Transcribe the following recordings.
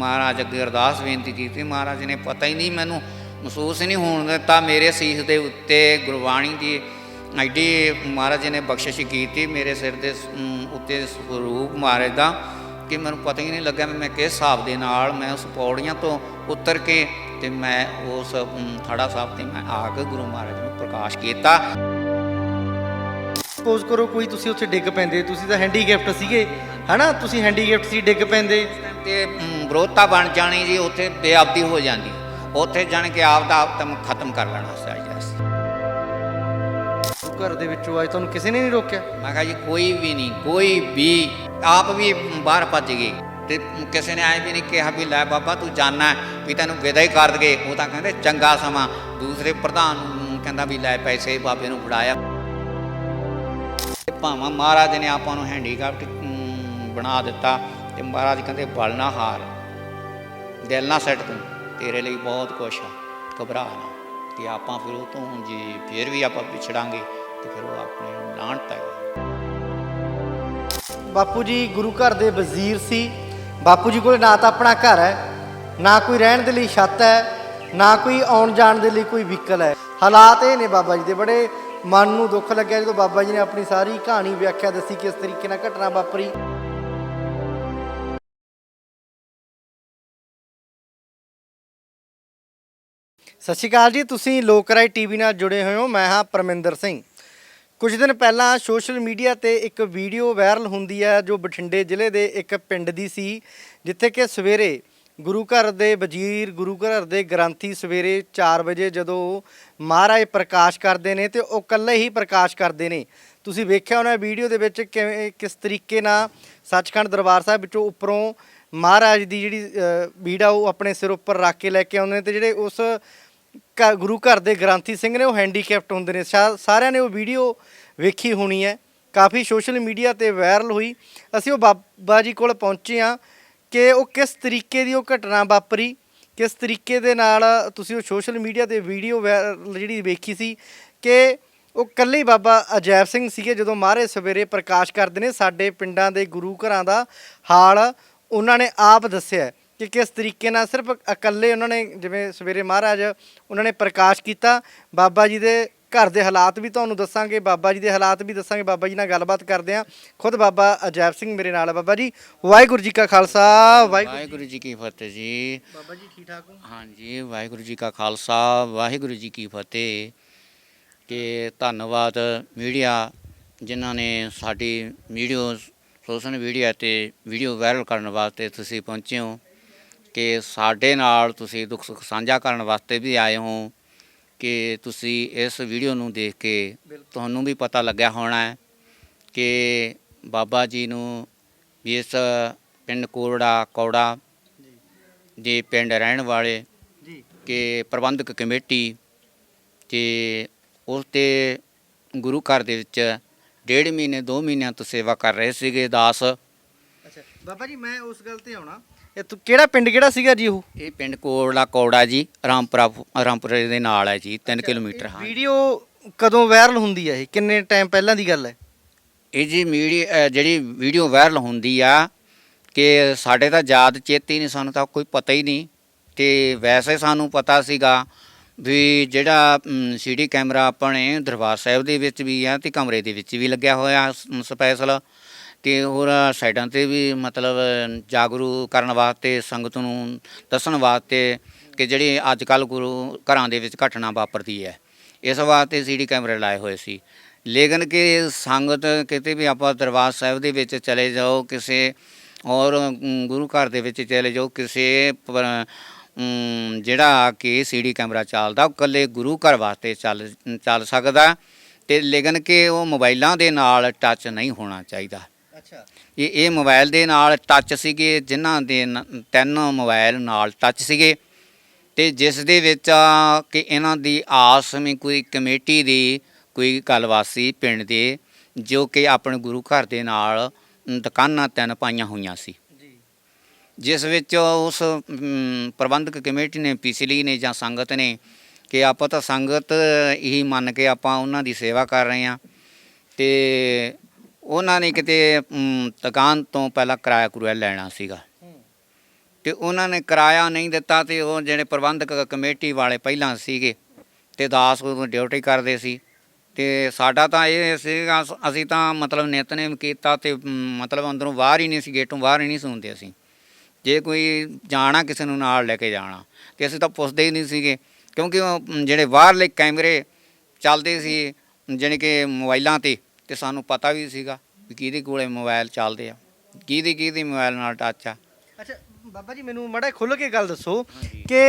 ਮਹਾਰਾਜ ਅੱਗੇ ਅਰਦਾਸ ਬੇਨਤੀ ਕੀਤੀ, ਮਹਾਰਾਜ ਨੇ ਪਤਾ ਹੀ ਨਹੀਂ ਮੈਨੂੰ, ਮਹਿਸੂਸ ਹੀ ਨਹੀਂ ਹੋਣ ਦਿੱਤਾ ਮੇਰੇ ਸੀਸ ਦੇ ਉੱਤੇ ਗੁਰਬਾਣੀ ਦੀ ਐਡੀ ਮਹਾਰਾਜ ਨੇ ਬਖਸ਼ਿਸ਼ ਕੀਤੀ ਮੇਰੇ ਸਿਰ ਦੇ ਉੱਤੇ ਸਰੂਪ ਮਹਾਰਾਜ ਦਾ ਕਿ ਮੈਨੂੰ ਪਤਾ ਹੀ ਨਹੀਂ ਲੱਗਾ ਮੈਂ ਕਿਸ ਹਿਸਾਬ ਦੇ ਨਾਲ ਮੈਂ ਉਸ ਪੌੜੀਆਂ ਤੋਂ ਉਤਰ ਕੇ ਤੇ ਮੈਂ ਉਸ ਥੜਾ ਸਾਹਿਬ ਤੇ ਮੈਂ ਆ ਕੇ ਗੁਰੂ ਮਹਾਰਾਜ ਨੂੰ ਪ੍ਰਕਾਸ਼ ਕੀਤਾ। ਸਪੋਜ਼ ਕਰੋ ਕੋਈ ਤੁਸੀਂ ਉੱਥੇ ਡਿੱਗ ਪੈਂਦੇ, ਤੁਸੀਂ ਤਾਂ ਹੈਂਡੀਕੈਪਟ ਸੀਗੇ, ਹਨਾ? ਤੁਸੀਂ ਹੈਂਡੀਕੈਪਟ ਸੀ ਡਿੱਗ ਪੈਂਦੇ। ਅਮ, ਵਿਰੋਧਤਾ ਬਣ ਜਾਣੀ ਜੀ ਉੱਥੇ ਬੇਅਬਦੀ ਹੋ ਜਾਂਦੀ। ਉੱਥੇ ਜਾਣ ਕੇ ਆਪ ਦਾ ਆਪ ਤਮ ਖਤਮ ਕਰ ਲੈਣਾ ਚਾਹੀਦਾ ਸੀ ਘਰ ਦੇ ਵਿੱਚੋਂ ਅੱਜ ਤੁਹਾਨੂੰ ਕਿਸੇ ਨੇ ਨਹੀਂ ਰੋਕਿਆ? ਮੈਂ ਕਿਹਾ ਜੀ ਕੋਈ ਵੀ ਨਹੀਂ ਕੋਈ ਵੀ। ਆਪ ਵੀ ਬਾਹਰ ਭੱਜ ਗਏ ਤੇ ਕਿਸੇ ਨੇ ਐ ਵੀ ਨਹੀਂ ਕਿਹਾ ਵੀ ਲੈ ਬਾਬਾ ਤੂੰ ਜਾਣਾ ਵੀ ਤੈਨੂੰ ਵਿਦਾ ਹੀ ਕਰ ਦਗੇ। ਉਹ ਤਾਂ ਕਹਿੰਦੇ ਚੰਗਾ ਸਮਾਂ। ਦੂਸਰੇ ਪ੍ਰਧਾਨ ਕਹਿੰਦਾ ਵੀ ਲੈ ਪੈਸੇ ਬਾਬੇ ਨੂੰ ਫੜਾਇਆ। ਭਾਵਾਂ ਮਹਾਰਾਜ ਨੇ ਆਪਾਂ ਨੂੰ ਹੈਂਡੀਕੈਪਟ ਬਣਾ ਦਿੱਤਾ। ਤੇ ਮਹਾਰਾਜ ਕਹਿੰਦੇ, ਬਲ ਨਾ ਹਾਰ। ਦਿਲ ਨਾ ਸੱਟ ਤੂੰ। ਤੇਰੇ ਲਈ ਬਹੁਤ ਕੁਛ ਆ। ਘਬਰਾ ਨਾ। ਤੇ ਆਪਾਂ ਫਿਰ ਉਹ ਤੋਂ, ਜੇ ਫਿਰ ਵੀ ਆਪਾਂ ਪਿਛੜਾਂਗੇ, ਤੇ ਫਿਰ ਉਹ ਆਪਣੇ ਨੂੰ ਲਾਹਣਤ ਹੈ ਬਾਪੂ ਜੀ, ਗੁਰੂ ਘਰ ਦੇ ਵਜ਼ੀਰ ਸੀ। ਬਾਪੂ ਜੀ ਕੋਲ ਨਾ ਤਾਂ ਆਪਣਾ ਘਰ ਹੈ, ਨਾ ਕੋਈ ਰਹਿਣ ਦੇ ਲਈ ਛੱਤ ਹੈ, ਨਾ ਕੋਈ ਆਉਣ ਜਾਣ ਦੇ ਲਈ ਕੋਈ ਵਹੀਕਲ ਹੈ। ਹਾਲਾਤ ਇਹ ਨੇ ਬਾਬਾ ਜੀ ਦੇ। ਬੜੇ ਮਨ ਨੂੰ ਦੁੱਖ ਲੱਗਿਆ ਜਦੋਂ ਬਾਬਾ ਜੀ ਨੇ ਆਪਣੀ ਸਾਰੀ ਕਹਾਣੀ, ਵਿਆਖਿਆ ਦੱਸੀ ਕਿਸ ਤਰੀਕੇ ਨਾਲ ਘਟਨਾ ਵਾਪਰੀ। ਸਤਿ ਸ਼੍ਰੀ ਅਕਾਲ ਜੀ ਤੁਸੀਂ ਲੋਕਰਾਈ ਟੀਵੀ ਨਾਲ ਜੁੜੇ ਹੋਏ ਹੋ ਮੈਂ ਹਾਂ ਪਰਮਿੰਦਰ ਸਿੰਘ। ਕੁਝ ਦਿਨ ਪਹਿਲਾਂ ਸੋਸ਼ਲ ਮੀਡੀਆ ਤੇ ਇੱਕ ਵੀਡੀਓ ਵਾਇਰਲ ਹੁੰਦੀ ਹੈ ਜੋ ਬਠਿੰਡੇ ਜ਼ਿਲ੍ਹੇ ਦੇ ਇੱਕ ਪਿੰਡ ਦੀ ਸੀ ਜਿੱਥੇ ਕਿ ਸਵੇਰੇ ਗੁਰੂ ਘਰ ਦੇ ਵਜ਼ੀਰ ਗੁਰੂ ਘਰ ਦੇ ਗ੍ਰੰਥੀ ਸਵੇਰੇ 4 ਵਜੇ ਜਦੋਂ ਮਹਾਰਾਜ ਪ੍ਰਕਾਸ਼ ਕਰਦੇ ਨੇ ਤੇ ਉਹ ਇਕੱਲੇ ਹੀ ਪ੍ਰਕਾਸ਼ ਕਰਦੇ ਨੇ। ਤੁਸੀਂ ਵੇਖਿਆ ਹੋਣਾ ਵੀਡੀਓ ਦੇ ਵਿੱਚ ਕਿਵੇਂ ਕਿਸ ਤਰੀਕੇ ਨਾਲ ਸੱਚਖੰਡ ਦਰਬਾਰ ਸਾਹਿਬ ਵਿੱਚੋਂ ਉੱਪਰੋਂ ਮਹਾਰਾਜ ਦੀ ਜਿਹੜੀ ਅ, ਬੀੜ ਆ ਉਹ ਆਪਣੇ ਸਿਰ ਉੱਪਰ ਰੱਖ ਕੇ ਲੈ ਕੇ ਆਉਂਦੇ ਨੇ ਤੇ ਜਿਹੜੇ ਉਸ ਘ- ਗੁਰੂ ਘਰ ਦੇ ਗ੍ਰੰਥੀ ਸਿੰਘ ਨੇ ਉਹ ਹੈਂਡੀਕੈਪਟ ਹੁੰਦੇ ਨੇ। ਸ਼ਾ- ਸਾਰਿਆਂ ਨੇ ਉਹ ਵੀਡੀਓ ਵੇਖੀ ਹੋਣੀ ਹੈ। ਕਾਫੀ ਸੋਸ਼ਲ ਮੀਡੀਆ ਤੇ ਵਾਇਰਲ ਹੋਈ। ਅਸੀਂ ਉਹ ਬਾਬਾ ਜੀ ਕੋਲ ਪਹੁੰਚੇ ਆ ਕਿ ਉਹ ਕਿਸ ਤਰੀਕੇ ਦੀ ਉਹ ਘਟਨਾ ਵਾਪਰੀ, ਕਿਸ ਤਰੀਕੇ ਦੇ ਨਾਲ ਤੁਸੀਂ ਉਹ ਸੋਸ਼ਲ ਮੀਡੀਆ ਤੇ ਵੀਡੀਓ ਵਾਇਰਲ ਜਿਹੜੀ ਵੇਖੀ ਸੀ ਕਿ ਉਹ ਇਕੱਲੇ ਹੀ ਬਾਬਾ ਅਜੈਬ ਸਿੰਘ ਸੀਗੇ, ਜਦੋਂ ਮਾਰੇ ਸਵੇਰੇ ਪ੍ਰਕਾਸ਼ ਕਰਦੇ ਨੇ। ਸਾਡੇ ਪਿੰਡਾਂ ਦੇ ਗੁਰੂ ਘਰਾਂ ਦਾ ਹਾਲ ਉਹਨਾਂ ਨੇ ਆਪ ਦੱਸਿਆ ਹੈ। ਕਿ ਕਿਸ ਤਰੀਕੇ ਨਾਲ ਸਿਰਫ ਇਕੱਲੇ ਉਹਨਾਂ ਨੇ ਜਿਵੇਂ ਸਵੇਰੇ ਮਹਾਰਾਜ ਉਹਨਾਂ ਨੇ ਪ੍ਰਕਾਸ਼ ਕੀਤਾ ਬਾਬਾ ਜੀ ਦੇ ਘਰ ਦੇ ਹਾਲਾਤ ਵੀ ਤੁਹਾਨੂੰ ਦੱਸਾਂਗੇ ਬਾਬਾ ਜੀ ਦੇ ਹਾਲਾਤ ਵੀ ਦੱਸਾਂਗੇ ਬਾਬਾ ਜੀ ਨਾਲ ਗੱਲਬਾਤ ਕਰਦੇ ਹਾਂ। ਖੁਦ ਬਾਬਾ ਅਜੈਬ ਸਿੰਘ ਮੇਰੇ ਨਾਲ ਹੈ ਬਾਬਾ ਜੀ ਵਾਹਿਗੁਰੂ ਜੀ ਕਾ ਖਾਲਸਾ ਵਾਹਿਗੁਰੂ ਵਾਹਿਗੁਰੂ ਜੀ ਕੀ ਫਤਿਹ ਜੀ। ਬਾਬਾ ਜੀ ਠੀਕ ਠਾਕ ਹੋ? ਹਾਂਜੀ ਵਾਹਿਗੁਰੂ ਜੀ ਕਾ ਖਾਲਸਾ ਵਾਹਿਗੁਰੂ ਜੀ ਕੀ ਫਤਿਹ। ਕਿ ਧੰਨਵਾਦ ਮੀਡੀਆ ਜਿਨ੍ਹਾਂ ਨੇ ਸਾਡੀ ਵੀਡੀਓ ਸੋਸ਼ਲ ਮੀਡੀਆ ਤੇ ਵੀਡੀਓ ਵਾਇਰਲ ਕਰਨ ਵਾਸਤੇ ਤੁਸੀਂ ਪਹੁੰਚੇ ਹੋ। ਕਿ ਸਾਡੇ ਨਾਲ ਤੁਸੀਂ ਦੁੱਖ ਸੁੱਖ ਸਾਂਝਾ ਕਰਨ ਵਾਸਤੇ ਵੀ ਆਏ ਹੋ ਕਿ ਤੁਸੀਂ ਇਸ ਵੀਡੀਓ ਨੂੰ ਦੇਖ ਕੇ ਤੁਹਾਨੂੰ ਵੀ ਪਤਾ ਲੱਗਿਆ ਹੋਣਾ ਹੈ ਕਿ ਬਾਬਾ ਜੀ ਨੂੰ ਇਸ ਪਿੰਡ ਕੋਰੜਾ ਕੌੜਾ ਦੇ ਪਿੰਡ ਰਹਿਣ ਵਾਲੇ ਜੀ। ਕਿ ਪ੍ਰਬੰਧਕ ਕਮੇਟੀ ਤੇ ਉਸ ਤੇ ਗੁਰੂ ਘਰ ਦੇ ਵਿੱਚ ਡੇਢ ਮਹੀਨੇ 2 ਮਹੀਨਿਆਂ ਤੋਂ ਸੇਵਾ ਕਰ ਰਹੇ ਸੀਗੇ ਦਾਸ। ਅੱਛਾ ਬਾਬਾ ਜੀ ਮੈਂ ਉਸ ਗੱਲ ਤੇ ਆਉਣਾ। ਇਹ ਤੂੰ ਕਿਹੜਾ ਪਿੰਡ ਕਿਹੜਾ ਸੀਗਾ ਜੀ ਉਹ? ਇਹ ਪਿੰਡ ਕੋਰੜਾ ਕੌੜਾ ਜੀ ਰਾਮਪੁਰਾ ਰਾਮਪੁਰੇ ਦੇ ਨਾਲ ਹੈ ਜੀ 3 ਕਿਲੋਮੀਟਰ ਹਾਂ। ਵੀਡੀਓ ਕਦੋਂ ਵਾਇਰਲ ਹੁੰਦੀ ਹੈ ਇਹ? ਕਿੰਨੇ ਟਾਈਮ ਪਹਿਲਾਂ ਦੀ ਗੱਲ ਹੈ? ਇਹ ਜੀ ਮੀਡੀਆ ਜਿਹੜੀ ਵੀਡੀਓ ਵਾਇਰਲ ਹੁੰਦੀ ਆ ਕਿ ਸਾਡੇ ਤਾਂ ਯਾਦ ਚੇਤੇ ਨਹੀਂ ਸਾਨੂੰ ਤਾਂ ਕੋਈ ਪਤਾ ਹੀ ਨਹੀਂ। ਤੇ ਵੈਸੇ ਸਾਨੂੰ ਪਤਾ ਸੀਗਾ ਵੀ ਜਿਹੜਾ ਸੀਡੀ ਕੈਮਰਾ ਆਪਣੇ ਦਰਬਾਰ ਸਾਹਿਬ ਦੇ ਵਿੱਚ ਵੀ ਆ ਤੇ ਕਮਰੇ ਦੇ ਵਿੱਚ ਵੀ ਲੱਗਿਆ ਹੋਇਆ ਸਪੈਸ਼ਲ। ਤੇ ਹੋਰ ਸਾਈਡਾਂ ਤੇ ਵੀ ਮਤਲਬ ਜਾਗਰੂਕ ਕਰਨ ਵਾਸਤੇ ਸੰਗਤ ਨੂੰ ਦੱਸਣ ਵਾਸਤੇ ਕਿ ਜਿਹੜੀ ਅੱਜ ਕੱਲ ਗੁਰੂ ਘਰਾਂ ਦੇ ਵਿੱਚ ਘਟਨਾ ਵਾਪਰਦੀ ਹੈ। ਇਸ ਵਾਸਤੇ ਸੀਡੀ ਕੈਮਰੇ ਲਾਏ ਹੋਏ ਸੀ। ਲੇਕਿਨ ਕਿ ਸੰਗਤ ਕਿਤੇ ਵੀ ਆਪਾਂ ਦਰਬਾਰ ਸਾਹਿਬ ਦੇ ਵਿੱਚ ਚਲੇ ਜਾਓ ਕਿਸੇ ਔਰ ਗੁਰੂ ਘਰ ਦੇ ਵਿੱਚ ਚਲੇ ਜਾਓ ਕਿਸੇ ਪਰ- ਅਮ, ਜਿਹੜਾ ਕਿ ਸੀਡੀ ਕੈਮਰਾ ਚੱਲਦਾ ਉਹ ਇਕੱਲੇ ਗੁਰੂ ਘਰ ਵਾਸਤੇ ਚੱਲ ਚੱਲ ਸਕਦਾ। ਤੇ ਲੇਕਿਨ ਕਿ ਉਹ ਮੋਬਾਈਲਾਂ ਦੇ ਨਾਲ ਟੱਚ ਨਹੀਂ ਹੋਣਾ ਚਾਹੀਦਾ। ਅੱਛਾ। ਇਹ ਇਹ ਮੋਬਾਈਲ ਦੇ ਨਾਲ ਟੱਚ ਸੀਗੇ ਜਿਨ੍ਹਾਂ ਦੇ ਨ- ਤਿੰਨ ਮੋਬਾਈਲ ਨਾਲ ਟੱਚ ਸੀਗੇ। ਤੇ ਜਿਸ ਦੇ ਵਿੱਚ ਕਿ ਇਹਨਾਂ ਦੀ ਆਸ ਵਿੱਚ ਕੋਈ ਕਮੇਟੀ ਦੀ ਕੋਈ ਗੱਲਵਾਸੀ ਪਿੰਡ ਦੇ ਜੋ ਕਿ ਆਪਣੇ ਗੁਰੂ ਘਰ ਦੇ ਨਾਲ ਦੁਕਾਨਾਂ ਤਿੰਨ ਪਾਈਆਂ ਹੋਈਆਂ ਸੀ। ਜੀ। ਜਿਸ ਵਿੱਚ ਉਸ ਪ੍ਰਬੰਧਕ ਕਮੇਟੀ ਨੇ ਪਿਛਲੀ ਨੇ ਜਾਂ ਸੰਗਤ ਨੇ ਕਿ ਆਪਾਂ ਤਾਂ ਸੰਗਤ ਹੀ ਮੰਨ ਕੇ ਆਪਾਂ ਉਹਨਾਂ ਦੀ ਸੇਵਾ ਕਰ ਰਹੇ ਹਾਂ। ਤੇ ਉਹਨਾਂ ਨੇ ਕਿਤੇ ਅਮ, ਦੁਕਾਨ ਤੋਂ ਪਹਿਲਾਂ ਕਿਰਾਇਆ ਕਰੂਆ ਲੈਣਾ ਸੀਗਾ। ਹੂੰ ਤੇ ਉਹਨਾਂ ਨੇ ਕਿਰਾਇਆ ਨਹੀਂ ਦਿੱਤਾ ਤੇ ਉਹ ਜਿਹੜੇ ਪ੍ਰਬੰਧਕ ਕਮੇਟੀ ਵਾਲੇ ਪਹਿਲਾਂ ਸੀਗੇ ਤੇ ਦਾਸ ਉਦੋਂ ਡਿਊਟੀ ਕਰਦੇ ਸੀ। ਤੇ ਸਾਡਾ ਤਾਂ ਇਹ ਸੀਗਾ ਅਸ ਅਸੀਂ ਤਾਂ ਮਤਲਬ ਨਿਤਨੇਮ ਕੀਤਾ ਤੇ ਮ, ਮਤਲਬ ਅੰਦਰੋਂ ਬਾਹਰ ਹੀ ਨਹੀਂ ਸੀ ਗੇਟੋਂ ਬਾਹਰ ਹੀ ਨਹੀਂ ਸੁਣਦੇ ਅਸੀਂ। ਜੇ ਕੋਈ ਜਾਣਾ ਕਿਸੇ ਨੂੰ ਨਾਲ ਲੈ ਕੇ ਜਾਣਾ ਤੇ ਅਸੀਂ ਤਾਂ ਪੁੱਛਦੇ ਹੀ ਨਹੀਂ ਸੀਗੇ ਕਿਉਂਕਿ ਉਹ ਮ, ਜਿਹੜੇ ਬਾਹਰਲੇ ਕੈਮਰੇ ਚੱਲਦੇ ਸੀ ਜਾਣੀ ਕਿ ਮੋਬਾਈਲਾਂ ਤੇ ਤੇ ਸਾਨੂੰ ਪਤਾ ਵੀ ਸੀਗਾ ਵੀ ਕਿਹਦੇ ਕੋਲੇ ਮੋਬਾਈਲ ਚੱਲਦੇ ਆ ਕਿਹਦੀ ਕਿਹਦੀ ਮੋਬਾਈਲ ਨਾਲ ਟੱਚ ਆ। ਅੱਛਾ ਬਾਬਾ ਜੀ ਮੈਨੂੰ ਮੜਾ ਖੁੱਲ ਕੇ ਗੱਲ ਦੱਸੋ। ਕਿ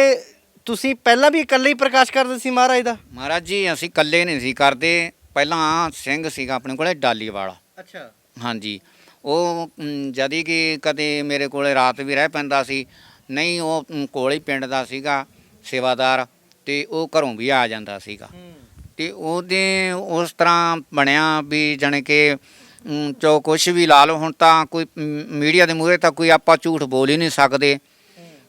ਤੁਸੀਂ ਪਹਿਲਾਂ ਵੀ ਇਕੱਲੇ ਹੀ ਪ੍ਰਕਾਸ਼ ਕਰਦੇ ਸੀ ਮਹਾਰਾਜ ਦਾ? ਮਹਾਰਾਜ ਜੀ ਅਸੀਂ ਇਕੱਲੇ ਨਹੀਂ ਸੀ ਕਰਦੇ। ਪਹਿਲਾਂ ਸਿੰਘ ਸੀਗਾ ਆਪਣੇ ਕੋਲੇ ਡਾਲੀ ਵਾਲਾ ਅੱਛਾ। ਹਾਂਜੀ। ਉਹ ਜਦੀ ਕਿ ਕਦੇ ਮੇਰੇ ਕੋਲੇ ਰਾਤ ਵੀ ਰਹਿ ਪੈਂਦਾ ਸੀ ਨਹੀਂ ਉਹ ਕੋਲੇ ਪਿੰਡ ਦਾ ਸੀਗਾ ਸੇਵਾਦਾਰ ਤੇ ਉਹ ਘਰੋਂ ਵੀ ਆ ਜਾਂਦਾ ਸੀਗਾ। ਤੇ ਉਹਦੇ ਉਸ ਤਰ੍ਹਾਂ ਬਣਿਆ ਵੀ ਜਾਣੀ ਕਿ ਚੋ ਕੁਛ ਵੀ ਲਾ ਲਓ ਹੁਣ ਤਾਂ ਕੋਈ ਮੀਡੀਆ ਦੇ ਮੂਹਰੇ ਤਾਂ ਕੋਈ ਆਪਾਂ ਝੂਠ ਬੋਲ ਹੀ ਨਹੀਂ ਸਕਦੇ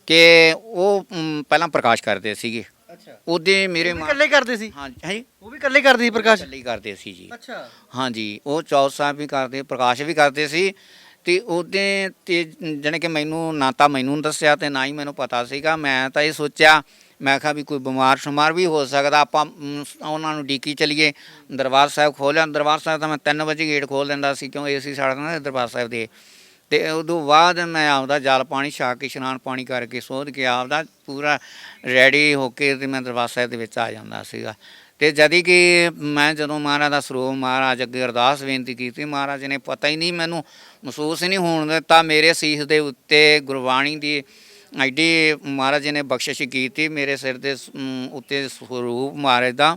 ਕਿ ਉਹ ਪਹਿਲਾਂ ਪ੍ਰਕਾਸ਼ ਕਰਦੇ ਸੀਗੇ। ਅੱਛਾ। ਉਹਦੇ ਮੇਰੇ ਮਾਂ ਇਕੱਲੇ ਕਰਦੇ ਸੀ? ਹਾਂ ਹਾਂਜੀ ਉਹ ਵੀ ਇਕੱਲੇ ਕਰਦੇ ਸੀ ਪ੍ਰਕਾਸ਼? ਇਕੱਲੇ ਹੀ ਕਰਦੇ ਸੀ ਜੀ। ਅੱਛਾ। ਹਾਂਜੀ ਉਹ ਚੌਥ ਸਾਹਿਬ ਵੀ ਕਰਦੇ ਪ੍ਰਕਾਸ਼ ਵੀ ਕਰਦੇ ਸੀ। ਤੇ ਉਹਦੇ ਤੇ ਜਾਣੀ ਕਿ ਮੈਨੂੰ ਨਾ ਤਾਂ ਮੈਨੂੰ ਦੱਸਿਆ ਤੇ ਨਾ ਹੀ ਮੈਨੂੰ ਪਤਾ ਸੀਗਾ। ਮੈਂ ਤਾਂ ਇਹ ਸੋਚਿਆ ਮੈਂ ਕਿਹਾ ਵੀ ਕੋਈ ਬਿਮਾਰ ਸ਼ੁਮਾਰ ਵੀ ਹੋ ਸਕਦਾ, ਆਪਾਂ ਉਹਨਾਂ ਨੂੰ ਡੀਕੀ ਚਲੀਏ। ਦਰਬਾਰ ਸਾਹਿਬ ਖੋਲਿਆ ਦਰਬਾਰ ਸਾਹਿਬ ਤਾਂ ਮੈਂ 3 ਵਜੇ ਗੇਟ ਖੋਲ ਦਿੰਦਾ ਸੀ, ਕਿਉਂ ਏਸੀ ਸਾੜਨਾ ਦਰਬਾਰ ਸਾਹਿਬ ਦੇ। ਤੇ ਉਦੋਂ ਬਾਅਦ ਮੈਂ ਆਪਦਾ ਜਲ ਪਾਣੀ ਛਾ ਕੇ ਇਸ਼ਨਾਨ ਪਾਣੀ ਕਰਕੇ ਸੋਧ ਕੇ ਆਪਦਾ ਪੂਰਾ ਰੈਡੀ ਹੋ ਕੇ ਤੇ ਮੈਂ ਦਰਬਾਰ ਸਾਹਿਬ ਦੇ ਵਿੱਚ ਆ ਜਾਂਦਾ ਸੀਗਾ। ਤੇ ਜਦੀ ਕਿ ਮੈਂ ਜਦੋਂ ਮਹਾਰਾਜ ਦਾ ਸਰੂਪ, ਮਹਾਰਾਜ ਅੱਗੇ ਅਰਦਾਸ ਬੇਨਤੀ ਕੀਤੀ, ਮਹਾਰਾਜ ਨੇ ਪਤਾ ਹੀ ਨਹੀਂ ਮੈਨੂੰ ਮਹਿਸੂਸ ਹੀ ਨਹੀਂ ਹੋਣ ਦਿੱਤਾ। ਮੇਰੇ ਸੀਸ ਦੇ ਉੱਤੇ ਗੁਰਬਾਣੀ ਦੀ ਐਡੀ ਮਹਾਰਾਜ ਜੀ ਨੇ ਬਖਸ਼ਿਸ਼ ਕੀਤੀ ਮੇਰੇ ਸਿਰ ਦੇ ਉੱਤੇ ਸਰੂਪ ਮਹਾਰਾਜ ਦਾ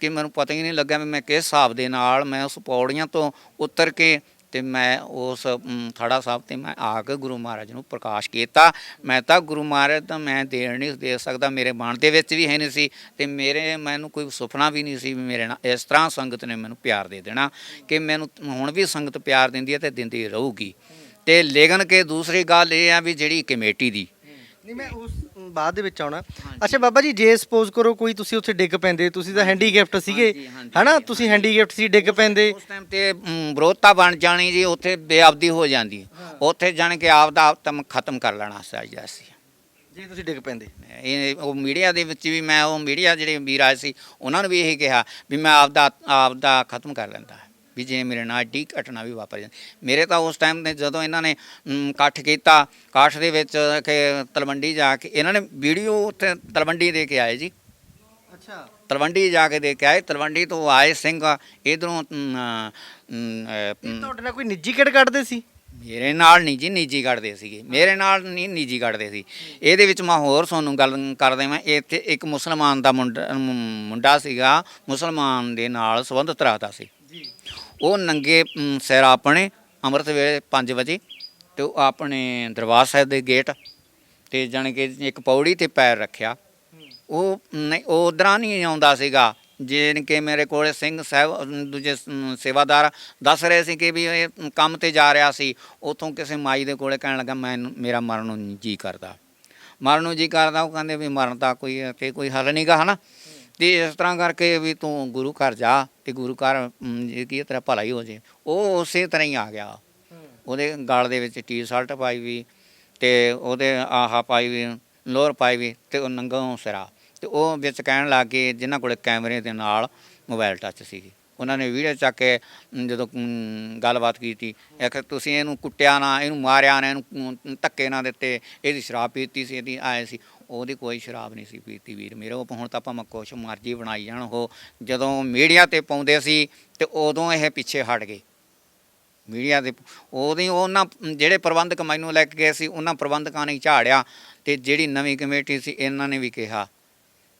ਕਿ ਮੈਨੂੰ ਪਤਾ ਹੀ ਨਹੀਂ ਲੱਗਾ ਵੀ ਮੈਂ ਕਿਸ ਹਿਸਾਬ ਦੇ ਨਾਲ ਮੈਂ ਉਸ ਪੌੜੀਆਂ ਤੋਂ ਉਤਰ ਕੇ ਤੇ ਮੈਂ ਉਸ ਅਮ, ਥੜਾ ਸਾਹਿਬ ਤੇ ਮੈਂ ਆ ਕੇ ਗੁਰੂ ਮਹਾਰਾਜ ਨੂੰ ਪ੍ਰਕਾਸ਼ ਕੀਤਾ। ਮੈਂ ਤਾਂ ਗੁਰੂ ਮਹਾਰਾਜ ਦਾ ਮੈਂ ਦੇਣ ਨਹੀਂ ਦੇ ਸਕਦਾ ਮੇਰੇ ਮਨ ਦੇ ਵਿੱਚ ਵੀ ਹੈ ਨਹੀਂ ਸੀ ਤੇ ਮੇਰੇ ਮੈਨੂੰ ਕੋਈ ਸੁਪਨਾ ਵੀ ਨਹੀਂ ਸੀ ਵੀ ਮੇਰੇ ਨਾਲ ਇਸ ਤਰ੍ਹਾਂ ਸੰਗਤ ਨੇ ਮੈਨੂੰ ਪਿਆਰ ਦੇ ਦੇਣਾ ਕਿ ਮੈਨੂੰ ਹੁਣ ਵੀ ਸੰਗਤ ਪਿਆਰ ਦਿੰਦੀ ਹੈ ਤੇ ਦਿੰਦੀ ਰਹੂਗੀ। ਤੇ ਲੇਕਿਨ ਕਿ ਦੂਸਰੀ ਗੱਲ ਇਹ ਆ ਵੀ ਜਿਹੜੀ ਕਮੇਟੀ ਦੀ ਨਹੀਂ ਮੈਂ ਉਸ ਬਾਅਦ ਦੇ ਵਿੱਚ ਆਉਣਾ। ਅੱਛਾ ਬਾਬਾ ਜੀ ਜੇ ਸਪੋਜ਼ ਕਰੋ ਕੋਈ ਤੁਸੀਂ ਉੱਥੇ ਡਿੱਗ ਪੈਂਦੇ ਤੁਸੀਂ ਤਾਂ ਹੈਂਡੀਕੈਪਟ ਸੀਗੇ ਹਨਾ? ਤੁਸੀਂ ਹੈਂਡੀਕੈਪਟ ਸੀ ਡਿੱਗ ਪੈਂਦੇ। ਉਸ ਟਾਈਮ ਤੇ ਵਿਰੋਧਤਾ ਬਣ ਜਾਣੀ ਜੀ ਉੱਥੇ ਬੇਅਬਦੀ ਹੋ ਜਾਂਦੀ। ਉੱਥੇ ਜਾਣ ਕੇ ਆਪ ਦਾ ਆਪ ਤਮ ਖਤਮ ਕਰ ਲੈਣਾ ਚਾਹੀਦਾ ਸੀ ਜੇ ਤੁਸੀਂ ਡਿੱਗ ਪੈਂਦੇ। ਇਹ ਉਹ ਮੀਡੀਆ ਦੇ ਵਿੱਚ ਵੀ ਮੈਂ ਉਹ ਮੀਡੀਆ ਜਿਹੜੇ ਵੀਰ ਆਏ ਸੀ ਉਹਨਾਂ ਨੂੰ ਵੀ ਇਹ ਕਿਹਾ ਵੀ ਮੈਂ ਆਪ ਦਾ ਆਪ ਦਾ ਖਤਮ ਕਰ ਲੈਂਦਾ। ਵੀ ਜੇ ਮੇਰੇ ਨਾਲ ਡੀ ਘਟਨਾ ਵੀ ਵਾਪਰ ਜਾਂਦੀ। ਮੇਰੇ ਤਾਂ ਉਸ ਟਾਈਮ ਤੇ ਜਦੋਂ ਇਹਨਾਂ ਨੇ ਇਕੱਠ ਕੀਤਾ ਇਕੱਠ ਦੇ ਵਿੱਚ ਕਿ ਤਲਵੰਡੀ ਜਾ ਕੇ ਇਹਨਾਂ ਨੇ ਵੀਡੀਓ ਉੱਥੇ ਤਲਵੰਡੀ ਦੇ ਕੇ ਆਏ ਜੀ। ਅੱਛਾ। ਤਲਵੰਡੀ ਜਾ ਕੇ ਦੇ ਕੇ ਆਏ ਤਲਵੰਡੀ ਤੋਂ ਆਏ ਸਿੰਘ ਇਧਰੋਂ ਤੁਹਾਡੇ ਨਾਲ ਕੋਈ ਨਿੱਜੀ ਕਿਹੜ ਕੱਢਦੇ ਸੀ? ਮੇਰੇ ਨਾਲ ਨਹੀਂ ਜੀ ਨਿੱਜੀ ਕੱਢਦੇ ਸੀਗੇ। ਮੇਰੇ ਨਾਲ ਨਹੀਂ ਨਿੱਜੀ ਕੱਢਦੇ ਸੀ। ਇਹਦੇ ਵਿੱਚ ਮੈਂ ਹੋਰ ਤੁਹਾਨੂੰ ਗੱਲ ਕਰਦੇ ਮੈਂ ਇੱਥੇ ਇੱਕ ਮੁਸਲਮਾਨ ਦਾ ਮੁੰਡਾ ਸੀਗਾ। ਮੁਸਲਮਾਨ ਦੇ ਨਾਲ ਸੰਬੰਧਿਤ ਰੱਖਦਾ ਸੀ। ਜੀ। ਉਹ ਨੰਗੇ ਮ, ਸਿਰ ਆਪਣੇ ਅੰਮ੍ਰਿਤ ਵੇਲੇ 5 ਵਜੇ ਤੇ ਉਹ ਆਪਣੇ ਦਰਬਾਰ ਸਾਹਿਬ ਦੇ ਗੇਟ ਤੇ ਜਾਣੀ ਕਿ ਇੱਕ ਪੌੜੀ ਤੇ ਪੈਰ ਰੱਖਿਆ। ਉਹ ਨਹੀਂ ਉਹ ਉਧਰਾਂ ਨਹੀਂ ਆਉਂਦਾ ਸੀਗਾ। ਜੇ ਕਿ ਮੇਰੇ ਕੋਲੇ ਸਿੰਘ ਸਾਹਿਬ ਦੂਜੇ ਸੇਵਾਦਾਰ ਦੱਸ ਰਹੇ ਸੀ ਕਿ ਵੀ ਇਹ ਕੰਮ ਤੇ ਜਾ ਰਿਹਾ ਸੀ। ਉਥੋਂ ਕਿਸੇ ਮਾਈ ਦੇ ਕੋਲੇ ਕਹਿਣ ਲੱਗਾ ਮੈਂ ਮੇਰਾ ਮਰਨ ਨੂੰ ਜੀ ਕਰਦਾ। ਮਰਨ ਨੂੰ ਜੀ ਕਰਦਾ ਉਹ ਕਹਿੰਦੇ ਵੀ ਮਰਨ ਦਾ ਕੋਈ ਤੇ ਕੋਈ ਹੱਲ ਨਹੀਂਗਾ ਹਨਾ? ਤੇ ਇਸ ਤਰ੍ਹਾਂ ਕਰਕੇ ਵੀ ਤੂੰ ਗੁਰੂ ਘਰ ਜਾ ਤੇ ਗੁਰੂ ਘਰ ਅਮ, ਜੇ ਕੀ ਤੇਰਾ ਭਲਾ ਹੀ ਹੋ ਜੇ। ਉਹ ਉਸੇ ਤਰ੍ਹਾਂ ਹੀ ਆ ਗਿਆ। ਉਹਦੇ ਗਲ ਦੇ ਵਿੱਚ ਟੀ ਸ਼ਰਟ ਪਾਈ ਵੀ ਤੇ ਉਹਦੇ ਆਹਾ ਪਾਈ ਵੀ ਲੋਅਰ ਪਾਈ ਵੀ ਤੇ ਉਹ ਨੰਗਾ ਸਿਰਾ। ਤੇ ਉਹ ਵਿੱਚ ਕਹਿਣ ਲੱਗ ਗਏ ਜਿਨ੍ਹਾਂ ਕੋਲੇ ਕੈਮਰੇ ਦੇ ਨਾਲ ਮੋਬਾਈਲ ਟੱਚ ਸੀਗੀ। ਉਹਨਾਂ ਨੇ ਵੀਡੀਓ ਚੱਕ ਕੇ ਜਦੋਂ ਗੱਲਬਾਤ ਕੀਤੀ। ਇੱਕ ਤੁਸੀਂ ਇਹਨੂੰ ਕੁੱਟਿਆ ਨਾ ਇਹਨੂੰ ਮਾਰਿਆ ਨਾ ਇਹਨੂੰ ਧੱਕੇ ਨਾ ਦਿੱਤੇ। ਇਹਦੀ ਸ਼ਰਾਬ ਪੀਤੀ ਸੀ ਇਹਦੀ ਆਏ ਸੀ। ਉਹਦੀ ਕੋਈ ਸ਼ਰਾਬ ਨਹੀਂ ਸੀ ਪੀਤੀ ਵੀਰ। ਮੇਰੇ ਉਹ ਹੁਣ ਤਾਂ ਆਪਾਂ ਕੁਛ ਮਰਜ਼ੀ ਬਣਾਈ ਜਾਣ, ਉਹ ਜਦੋਂ ਮੀਡੀਆ ਤੇ ਪਾਉਂਦੇ ਸੀ ਤੇ ਉਦੋਂ ਇਹ ਪਿੱਛੇ ਹਟ ਗਏ। ਮੀਡੀਆ ਦੇ ਉਹਦੀ ਉਹਨਾਂ ਜਿਹੜੇ ਪ੍ਰਬੰਧਕ ਮੈਨੂੰ ਲੈ ਕੇ ਗਏ ਸੀ, ਉਹਨਾਂ ਪ੍ਰਬੰਧਕਾਂ ਨੇ ਝਾੜਿਆ ਤੇ ਜਿਹੜੀ ਨਵੀਂ ਕਮੇਟੀ ਸੀ, ਇਹਨਾਂ ਨੇ ਵੀ ਕਿਹਾ।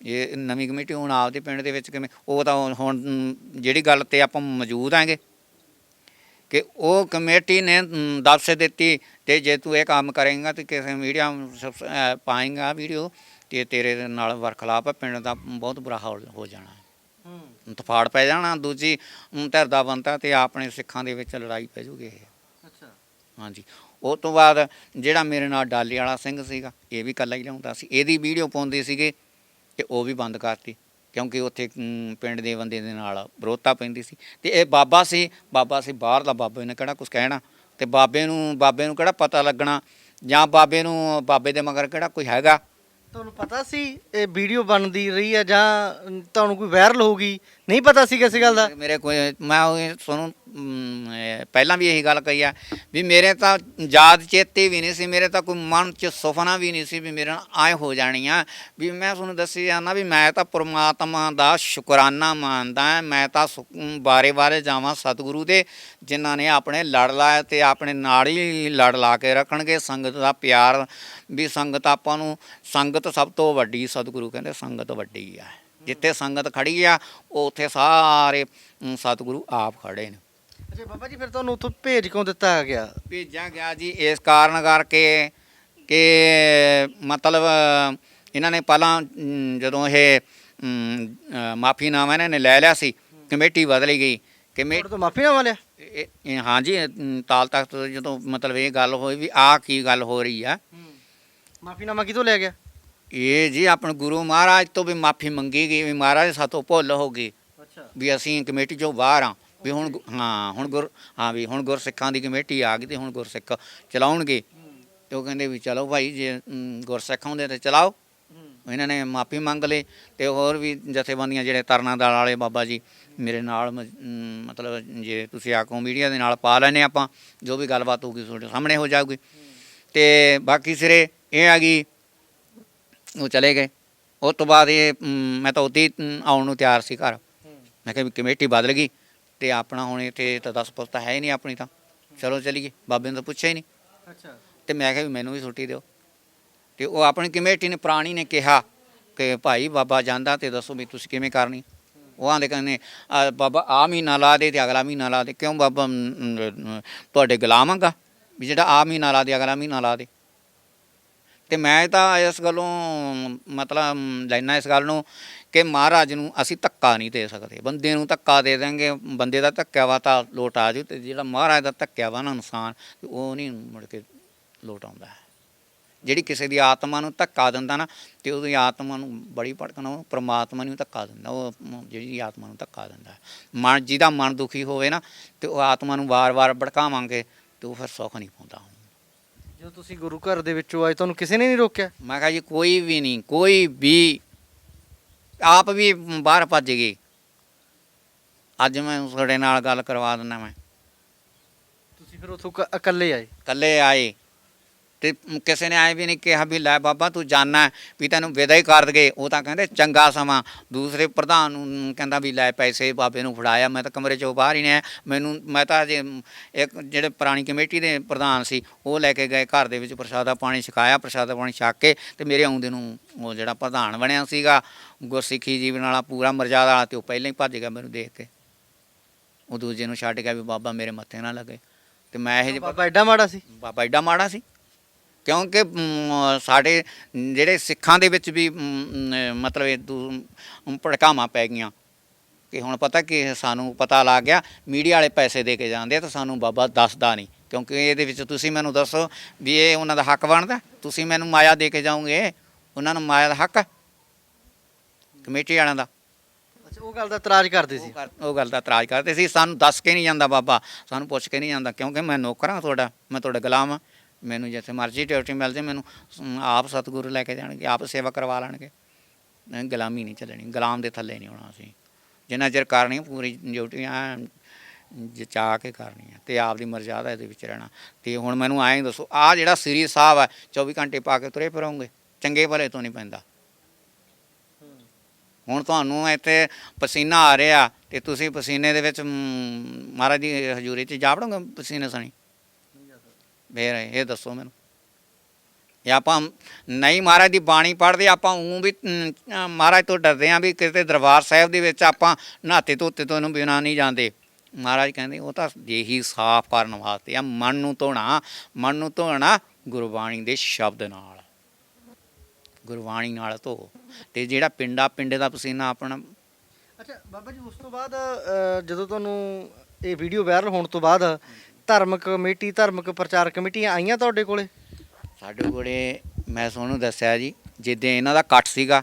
ਇਹ ਨਵੀਂ ਕਮੇਟੀ ਹੁਣ ਆਪਦੇ ਪਿੰਡ ਦੇ ਵਿੱਚ ਕਿਵੇਂ, ਉਹ ਤਾਂ ਹੁਣ- ਜਿਹੜੀ ਗੱਲ ਤੇ ਆਪਾਂ ਮੌਜੂਦ ਆਂਗੇ ਕਿ ਉਹ ਕਮੇਟੀ ਨੇ ਦੱਸ ਦਿੱਤੀ ਤੇ ਜੇ ਤੂੰ ਇਹ ਕੰਮ ਕਰੇਂਗਾ ਤੇ ਕਿਸੇ ਮੀਡੀਆ ਪਾਏਗਾ ਵੀਡੀਓ ਤੇ ਤੇਰੇ ਨਾਲ ਵਰਖਲਾਪ ਪਿੰਡ ਦਾ ਬਹੁਤ ਬੁਰਾ ਹਾਲ ਹੋ ਜਾਣਾ। ਹੂੰ। ਤਫਾੜ ਪੈ ਜਾਣਾ ਦੂਜੀ ਮ, ਧਿਰ ਦਾ ਬੰਦਾ ਤੇ ਆਪਣੇ ਸਿੱਖਾਂ ਦੇ ਵਿੱਚ ਲੜਾਈ ਪੈ ਜੂਗੀ ਇਹ। ਅੱਛਾ। ਹਾਂਜੀ। ਉਹ ਤੋਂ ਬਾਅਦ ਜਿਹੜਾ ਮੇਰੇ ਨਾਲ ਡਾਲੀ ਵਾਲਾ ਸਿੰਘ ਸੀਗਾ ਇਹ ਵੀ ਇਕੱਲਾ ਹੀ ਲਿਆਉਂਦਾ ਸੀ। ਇਹਦੀ ਵੀਡੀਓ ਪਾਉਂਦੇ ਸੀਗੇ ਤੇ ਉਹ ਵੀ ਬੰਦ ਕਰਤੀ। ਕਿਉਂਕਿ ਉੱਥੇ ਪਿੰਡ ਦੇ ਬੰਦੇ ਦੇ ਨਾਲ ਵਿਰੋਧਤਾ ਪੈਂਦੀ ਸੀ। ਤੇ ਇਹ ਬਾਬਾ ਸੀ ਬਾਬਾ ਸੀ ਬਾਹਰ ਦਾ ਬਾਬੇ ਨੇ ਕਿਹੜਾ ਕੁਝ ਕਹਿਣਾ। ਤੇ ਬਾਬੇ ਨੂੰ ਬਾਬੇ ਨੂੰ ਕਿਹੜਾ ਪਤਾ ਲੱਗਣਾ ਜਾਂ ਬਾਬੇ ਨੂੰ, ਬਾਬੇ ਦੇ ਮਗਰ ਕਿਹੜਾ ਕੋਈ ਹੈਗਾ। ਤੁਹਾਨੂੰ ਪਤਾ ਸੀ ਇਹ ਵੀਡੀਓ ਬਣਦੀ ਰਹੀ ਹੈ ਜਾਂ ਤੁਹਾਨੂੰ ਕੋਈ ਵਾਇਰਲ ਹੋ ਗਈ ਨਹੀਂ ਪਤਾ ਸੀ ਕਿਸੇ ਗੱਲ ਦਾ ਮੇਰੇ ਕੋਈ ਮੈਂ ਉਹ ਤੁਹਾਨੂੰ ਅਮ, ਇਹ ਪਹਿਲਾਂ ਵੀ ਇਹੀ ਗੱਲ ਕਹੀ ਆ ਵੀ ਮੇਰੇ ਤਾਂ ਯਾਦ ਚੇਤੇ ਵੀ ਨਹੀਂ ਸੀ ਮੇਰੇ ਤਾਂ ਕੋਈ ਮਨ ਚ ਸੁਪਨਾ ਵੀ ਨਹੀਂ ਸੀ ਵੀ ਮੇਰੇ ਨਾਲ ਆਏ ਹੋ ਜਾਣੀ ਆ ਵੀ ਮੈਂ ਤੁਹਾਨੂੰ ਦੱਸੀ ਜਾਂਦਾ ਵੀ ਮੈਂ ਤਾਂ ਪ੍ਰਮਾਤਮਾ ਦਾ ਸ਼ੁਕਰਾਨਾ ਮੰਨਦਾ ਹਾਂ। ਮੈਂ ਤਾਂ ਬਾਰੇ ਬਾਰੇ ਜਾਵਾਂ ਸਤਿਗੁਰੂ ਦੇ ਜਿਨ੍ਹਾਂ ਨੇ ਆਪਣੇ ਲੜ ਲਾਇਆ ਤੇ ਆਪਣੇ ਨਾਲ ਹੀ ਲੜ ਲਾ ਕੇ ਰੱਖਣਗੇ ਸੰਗਤ ਦਾ ਪਿਆਰ ਵੀ ਸੰਗਤ ਆਪਾਂ ਨੂੰ ਸੰਗਤ ਸਭ ਤੋਂ ਵੱਡੀ ਸਤਿਗੁਰੂ ਕਹਿੰਦੇ ਸੰਗਤ ਵੱਡੀ ਆ। ਜਿੱਥੇ ਸੰਗਤ ਖੜੀ ਆ ਉੱਥੇ ਸਾਰੇ ਸਤਿਗੁਰੂ ਆਪ ਖੜੇ ਨੇ। ਅੱਛਾ ਬਾਬਾ ਜੀ ਫਿਰ ਤੁਹਾਨੂੰ ਉੱਥੋਂ ਭੇਜ ਕਿਉਂ ਦਿੱਤਾ ਗਿਆ? ਭੇਜਿਆ ਗਿਆ ਜੀ ਇਸ ਕਾਰਨ ਕਰਕੇ ਕਿ ਮਤਲਬ ਇਹਨਾਂ ਨੇ ਪਹਿਲਾਂ ਜਦੋਂ ਇਹ ਮਾਫੀਨਾਮਾ ਇਹਨਾਂ ਨੇ ਲੈ ਲਿਆ ਸੀ ਕਮੇਟੀ ਬਦਲੀ ਗਈ। ਕਮੇਟੀ ਤੁਹਾਡੇ ਤੋਂ ਮਾਫੀ ਨਾ ਲਿਆ? ਹਾਂਜੀ ਤਾਲ ਤਖਤ ਜਦੋਂ ਮਤਲਬ ਇਹ ਗੱਲ ਹੋਈ ਵੀ ਆਹ ਕੀ ਗੱਲ ਹੋ ਰਹੀ ਆ। ਮਾਫੀਨਾਮਾ ਕਿਤੋਂ ਲਿਆ ਗਿਆ? ਇਹ ਜੀ ਆਪਣੇ ਗੁਰੂ ਮਹਾਰਾਜ ਤੋਂ ਵੀ ਮਾਫੀ ਮੰਗੀ ਗਈ ਵੀ ਮਹਾਰਾਜ ਸਾਤੋਂ ਭੁੱਲ ਹੋ ਗਈ। ਅੱਛਾ। ਵੀ ਅਸੀਂ ਕਮੇਟੀ ਚੋਂ ਬਾਹਰ ਆ। ਵੀ ਹੁਣ ਗੁ- ਹਾਂ ਹੁਣ ਗੁਰ ਹਾਂ ਵੀ ਹੁਣ ਗੁਰਸਿੱਖਾਂ ਦੀ ਕਮੇਟੀ ਆ ਗਈ ਤੇ ਹੁਣ ਗੁਰਸਿੱਖ ਚਲਾਉਣਗੇ। ਤੇ ਉਹ ਕਹਿੰਦੇ ਵੀ ਚਲੋ ਭਾਈ ਜੇ ਗੁਰਸਿੱਖ ਹੁੰਦੇ ਤੇ ਚਲਾਓ। ਇਹਨਾਂ ਨੇ ਮਾਫੀ ਮੰਗ ਲਈ ਤੇ ਹੋਰ ਵੀ ਜਥੇਬੰਦੀਆਂ ਜਿਹੜੇ ਤਰਨਾ ਦਲ ਵਾਲੇ ਬਾਬਾ ਜੀ ਮੇਰੇ ਨਾਲ ਮ- ਮਤਲਬ ਜੇ ਤੁਸੀਂ ਆਖੋ ਮੀਡੀਆ ਦੇ ਨਾਲ ਪਾ ਲੈਨੇ ਆਪਾਂ ਜੋ ਵੀ ਗੱਲਬਾਤ ਹੋਊਗੀ ਤੁਹਾਡੇ ਸਾਹਮਣੇ ਹੋ ਜਾਊਗੀ। ਤੇ ਬਾਕੀ ਸਿਰੇ ਇਹ ਆ ਗਈ। ਉਹ ਚਲੇ ਗਏ। ਉਸ ਤੋਂ ਬਾਅਦ ਇਹ ਮੈਂ ਤਾਂ ਅਮ, ਆਉਣ ਨੂੰ ਤਿਆਰ ਸੀ ਘਰ। ਮੈਂ ਕਿਹਾ ਵੀ ਕਮੇਟੀ ਬਦਲ ਗਈ ਤੇ ਆਪਣਾ ਹੁਣ ਇੱਥੇ ਤਾਂ 10 ਪੁਸਤ ਹੈ ਹੀ ਨਹੀਂ ਆਪਣੀ ਤਾਂ। ਚਲੋ ਚਲੀਏ। ਬਾਬੇ ਨੂੰ ਤਾਂ ਪੁੱਛਿਆ ਹੀ ਨਹੀਂ। ਅੱਛਾ। ਤੇ ਮੈਂ ਕਿਹਾ ਵੀ ਮੈਨੂੰ ਵੀ ਛੁੱਟੀ ਦਿਓ। ਤੇ ਉਹ ਆਪਣੀ ਕਮੇਟੀ ਨੇ ਪੁਰਾਣੀ ਨੇ ਕਿਹਾ ਕਿ ਭਾਈ ਬਾਬਾ ਜਾਂਦਾ ਤੇ ਦੱਸੋ ਵੀ ਤੁਸੀਂ ਕਿਵੇਂ ਕਰਨੀ। ਉਹ ਆਂਦੇ ਕਹਿੰਦੇ ਆ ਬਾਬਾ ਆ ਮਹੀਨਾ ਲਾ ਦੇ ਤੇ ਅਗਲਾ ਮਹੀਨਾ ਲਾ ਦੇ। ਕਿਉਂ ਬਾਬਾ ਤੁਹਾਡੇ ਗੁਲਾਮਾਂਗਾ ਵੀ ਜਿਹੜਾ ਆ ਮਹੀਨਾ ਲਾ ਦੇ ਅਗਲਾ ਮਹੀਨਾ ਲਾ ਦੇ। ਤੇ ਮੈਂ ਤਾਂ ਇਸ ਗੱਲੋਂ ਮਤਲਬ ਲੈਣਾ ਇਸ ਗੱਲ ਨੂੰ ਕਿ ਮਹਾਰਾਜ ਨੂੰ ਅਸੀਂ ਧੱਕਾ ਨਹੀਂ ਦੇ ਸਕਦੇ। ਬੰਦੇ ਨੂੰ ਧੱਕਾ ਦੇ ਦਾਂਗੇ ਬੰਦੇ ਦਾ ਧੱਕਾ ਵਾ ਤਾਂ ਲੋਟ ਆ ਜੂ ਤੇ ਜਿਹੜਾ ਮਹਾਰਾਜ ਦਾ ਧੱਕਿਆ ਵਾ ਨਾ ਇਨਸਾਨ ਉਹ ਨਹੀਂ ਮੁੜ ਕੇ ਲੋਟ ਆਉਂਦਾ। ਹੈ ਜਿਹੜੀ ਕਿਸੇ ਦੀ ਆਤਮਾ ਨੂੰ ਧੱਕਾ ਦਿੰਦਾ ਨਾ, ਤੇ ਉਹਦੀ ਆਤਮਾ ਨੂੰ ਬੜੀ ਭੜਕਣਾ, ਉਹ ਪ੍ਰਮਾਤਮਾ ਨੂੰ ਧੱਕਾ ਦਿੰਦਾ, ਉਹ ਜਿਹੜੀ ਆਤਮਾ ਨੂੰ ਧੱਕਾ ਦਿੰਦਾ। ਮਨ ਜਿਹਦਾ ਮਨ ਦੁਖੀ ਹੋਵੇ ਨਾ, ਤੇ ਉਹ ਆਤਮਾ ਨੂੰ ਵਾਰ-ਵਾਰ ਭੜਕਾਵਾਂਗੇ, ਤੇ ਉਹ ਫਿਰ ਸੁੱਖ ਨਹੀਂ ਪਾਉਂਦਾ ਜਦੋਂ ਤੁਸੀਂ ਗੁਰੂ ਘਰ ਦੇ ਵਿੱਚੋਂ ਆਏ ਤੁਹਾਨੂੰ ਕਿਸੇ ਨੇ ਨਹੀਂ ਰੋਕਿਆ? ਮੈਂ ਕਿਹਾ ਜੀ ਕੋਈ ਵੀ ਨਹੀਂ ਕੋਈ ਵੀ। ਆਪ ਵੀ ਬਾਹਰ ਭੱਜ ਗਏ। ਅੱਜ ਮੈਂ ਤੁਹਾਡੇ ਨਾਲ ਗੱਲ ਕਰਵਾ ਦਿੰਦਾ ਮੈਂ। ਤੁਸੀਂ ਫਿਰ ਉੱਥੋਂ ਕ- ਇਕੱਲੇ ਆਏ? ਇਕੱਲੇ ਆਏ। ਤੇ ਕਿਸੇ ਨੇ ਆਏ ਵੀ ਨਹੀਂ ਕਿਹਾ ਵੀ ਲੈ ਬਾਬਾ ਤੂੰ ਜਾਣਾ ਵੀ ਤੈਨੂੰ ਵਿਦਾ ਹੀ ਕਰ ਦਗੇ ਉਹ ਤਾਂ ਕਹਿੰਦੇ ਚੰਗਾ ਸਮਾਂ। ਦੂਸਰੇ ਪ੍ਰਧਾਨ ਨੂੰ ਕਹਿੰਦਾ ਵੀ ਲੈ ਪੈਸੇ ਬਾਬੇ ਨੂੰ ਫੜਾਇਆ ਮੈਂ ਤਾਂ ਕਮਰੇ ਚੋਂ ਬਾਹਰ ਹੀ ਨਹੀਂ ਆਇਆ। ਮੈਨੂੰ ਮੈਂ ਤਾਂ ਅਜੇ ਇੱਕ ਜਿਹੜੇ ਪੁਰਾਣੀ ਕਮੇਟੀ ਦੇ ਪ੍ਰਧਾਨ ਸੀ ਉਹ ਲੈ ਕੇ ਗਏ ਘਰ ਦੇ ਵਿੱਚ ਪ੍ਰਸ਼ਾਦਾ ਪਾਣੀ ਛਕਾਇਆ ਪ੍ਰਸ਼ਾਦਾ ਪਾਣੀ ਛਕ ਕੇ ਤੇ ਮੇਰੇ ਆਉਂਦੇ ਨੂੰ ਉਹ ਜਿਹੜਾ ਪ੍ਰਧਾਨ ਬਣਿਆ ਸੀਗਾ ਗੁਰਸਿੱਖੀ ਜੀਵਨ ਵਾਲਾ ਪੂਰਾ ਮਰਜ਼ਾਦਾ ਵਾਲਾ ਤੇ ਉਹ ਪਹਿਲਾਂ ਹੀ ਭੱਜ ਗਿਆ ਮੈਨੂੰ ਦੇਖ ਕੇ। ਉਹ ਦੂਜੇ ਨੂੰ ਛੱਡ ਗਿਆ ਵੀ ਬਾਬਾ ਮੇਰੇ ਮੱਥੇ ਨਾ ਲੱਗੇ। ਤੇ ਮੈਂ ਇਹ ਬਾਬਾ ਐਡਾ ਮਾੜਾ ਸੀ? ਬਾਬਾ ਏਡਾ ਮਾੜਾ ਸੀ। ਕਿਉਂਕਿ ਸਾਡੇ ਜਿਹੜੇ ਸਿੱਖਾਂ ਦੇ ਵਿੱਚ ਵੀ ਮਤਲਬ ਇਹ ਦੂ- ਭੜਕਾਵਾਂ ਪੈ ਗਈਆਂ। ਕਿ ਹੁਣ ਪਤਾ ਕਿ ਸਾਨੂੰ ਪਤਾ ਲੱਗ ਗਿਆ ਮੀਡੀਆ ਵਾਲੇ ਪੈਸੇ ਦੇ ਕੇ ਜਾਂਦੇ ਆ ਤਾਂ ਸਾਨੂੰ ਬਾਬਾ ਦੱਸਦਾ ਨਹੀਂ। ਕਿਉਂਕਿ ਇਹਦੇ ਵਿੱਚ ਤੁਸੀਂ ਮੈਨੂੰ ਦੱਸੋ ਵੀ ਇਹ ਉਹਨਾਂ ਦਾ ਹੱਕ ਬਣਦਾ? ਤੁਸੀਂ ਮੈਨੂੰ ਮਾਇਆ ਦੇ ਕੇ ਜਾਓਗੇ? ਉਹਨਾਂ ਨੂੰ ਮਾਇਆ ਦਾ ਹੱਕ? ਕਮੇਟੀ ਵਾਲਿਆਂ ਦਾ। ਅੱਛਾ ਉਹ ਗੱਲ ਦਾ ਇਤਰਾਜ਼ ਕਰਦੇ ਸੀ। ਉਹ ਗੱਲ- ਉਹ ਗੱਲ ਦਾ ਇਤਰਾਜ਼ ਕਰਦੇ ਸੀ। ਸਾਨੂੰ ਦੱਸ ਕੇ ਨਹੀਂ ਜਾਂਦਾ ਬਾਬਾ। ਸਾਨੂੰ ਪੁੱਛ ਕੇ ਨਹੀਂ ਜਾਂਦਾ ਕਿਉਂਕਿ ਮੈਂ ਨੌਕਰ ਹਾਂ ਤੁਹਾਡਾ ਮੈਂ ਤੁਹਾਡਾ ਗੁਲਾਮ ਹਾਂ। ਮੈਨੂੰ ਜਿੱਥੇ ਮਰਜ਼ੀ ਡਿਊਟੀ ਮਿਲ ਜੇ, ਮੈਨੂੰ ਆਪ ਸਤਿਗੁਰੂ ਲੈ ਕੇ ਜਾਣਗੇ ਆਪ ਸੇਵਾ ਕਰਵਾ ਲੈਣਗੇ। ਗੁਲਾਮੀ ਨਹੀਂ ਚੱਲਣੀ, ਗੁਲਾਮ ਦੇ ਥੱਲੇ ਨਹੀਂ ਹੋਣਾ ਅਸੀਂ। ਜਿੰਨਾ ਚਿਰ ਕਰਨੀ ਪੂਰੀ ਡਿਊਟੀ ਆ ਜਚਾ ਕੇ ਕਰਨੀ ਹੈ ਤੇ ਆਪ ਦੀ ਮਰਜ਼ਾਦਾ ਇਹਦੇ ਵਿੱਚ ਰਹਿਣਾ। ਤੇ ਹੁਣ ਮੈਨੂੰ ਐਂ ਦੱਸੋ ਆ ਜਿਹੜਾ ਸ੍ਰੀ ਸਾਹਿਬ ਆ 24 ਘੰਟੇ ਪਾ ਕੇ ਤੁਰੇ ਫਿਰੋਂਗੇ? ਚੰਗੇ ਭਲੇ ਤੋਂ ਨਹੀਂ ਪੈਂਦਾ। ਹੁਣ ਤੁਹਾਨੂੰ ਇੱਥੇ ਪਸੀਨਾ ਆ ਰਿਹਾ, ਤੇ ਤੁਸੀਂ ਪਸੀਨੇ ਦੇ ਵਿੱਚ ਮਹਾਰਾਜ ਦੀ ਹਜ਼ੂਰੀ 'ਚ ਜਾ ਵੜੋਗੇ ਪਸੀਨੇ ਸਣੀ? ਫੇਰ ਇਹ ਦੱਸੋ ਮੈਨੂੰ। ਇਹ ਆਪਾਂ ਨਹੀਂ ਮਹਾਰਾਜ ਦੀ ਬਾਣੀ ਪੜ੍ਹਦੇ, ਆਪਾਂ ਉਹ ਵੀ ਮਹਾਰਾਜ ਤੋਂ ਡਰਦੇ ਆਂ ਵੀ ਕਿਤੇ ਦਰਬਾਰ ਸਾਹਿਬ ਦੇ ਵਿੱਚ ਆਪਾਂ ਨਹਾਤੇ ਧੋਤੇ ਤੋਂ ਇਹਨੂੰ ਬਿਨਾਂ ਨਹੀਂ ਜਾਂਦੇ। ਮਹਾਰਾਜ ਕਹਿੰਦੇ, ਉਹ ਤਾਂ ਦੇਹੀ ਸਾਫ਼ ਕਰਨ ਵਾਸਤੇ ਆ, ਮਨ ਨੂੰ ਧੋਣਾ, ਮਨ ਨੂੰ ਧੋਣਾ ਗੁਰਬਾਣੀ ਦੇ ਸ਼ਬਦ ਨਾਲ। ਗੁਰਬਾਣੀ ਨਾਲ ਧੋ। ਤੇ ਜਿਹੜਾ ਪਿੰਡਾ, ਪਿੰਡੇ ਦਾ ਪਸੀਨਾ ਆਪਣਾ। ਅੱਛਾ, ਬਾਬਾ ਜੀ, ਉਸ ਤੋਂ ਬਾਅਦ ਜਦੋਂ ਤੁਹਾਨੂੰ ਇਹ ਵੀਡੀਓ ਵਾਇਰਲ ਹੋਣ ਤੋਂ ਬਾਅਦ ਧਾਰਮਿਕ ਕਮੇਟੀ ਧਾਰਮਿਕ ਪ੍ਰਚਾਰ ਕਮੇਟੀਆਂ ਆਈਆਂ ਤੁਹਾਡੇ ਕੋਲੇ? ਸਾਡੇ ਕੋਲੇ ਮੈਂ ਤੁਹਾਨੂੰ ਦੱਸਿਆ ਜੀ ਜਿੱਦਾਂ ਇਹਨਾਂ ਦਾ ਇਕੱਠ ਸੀਗਾ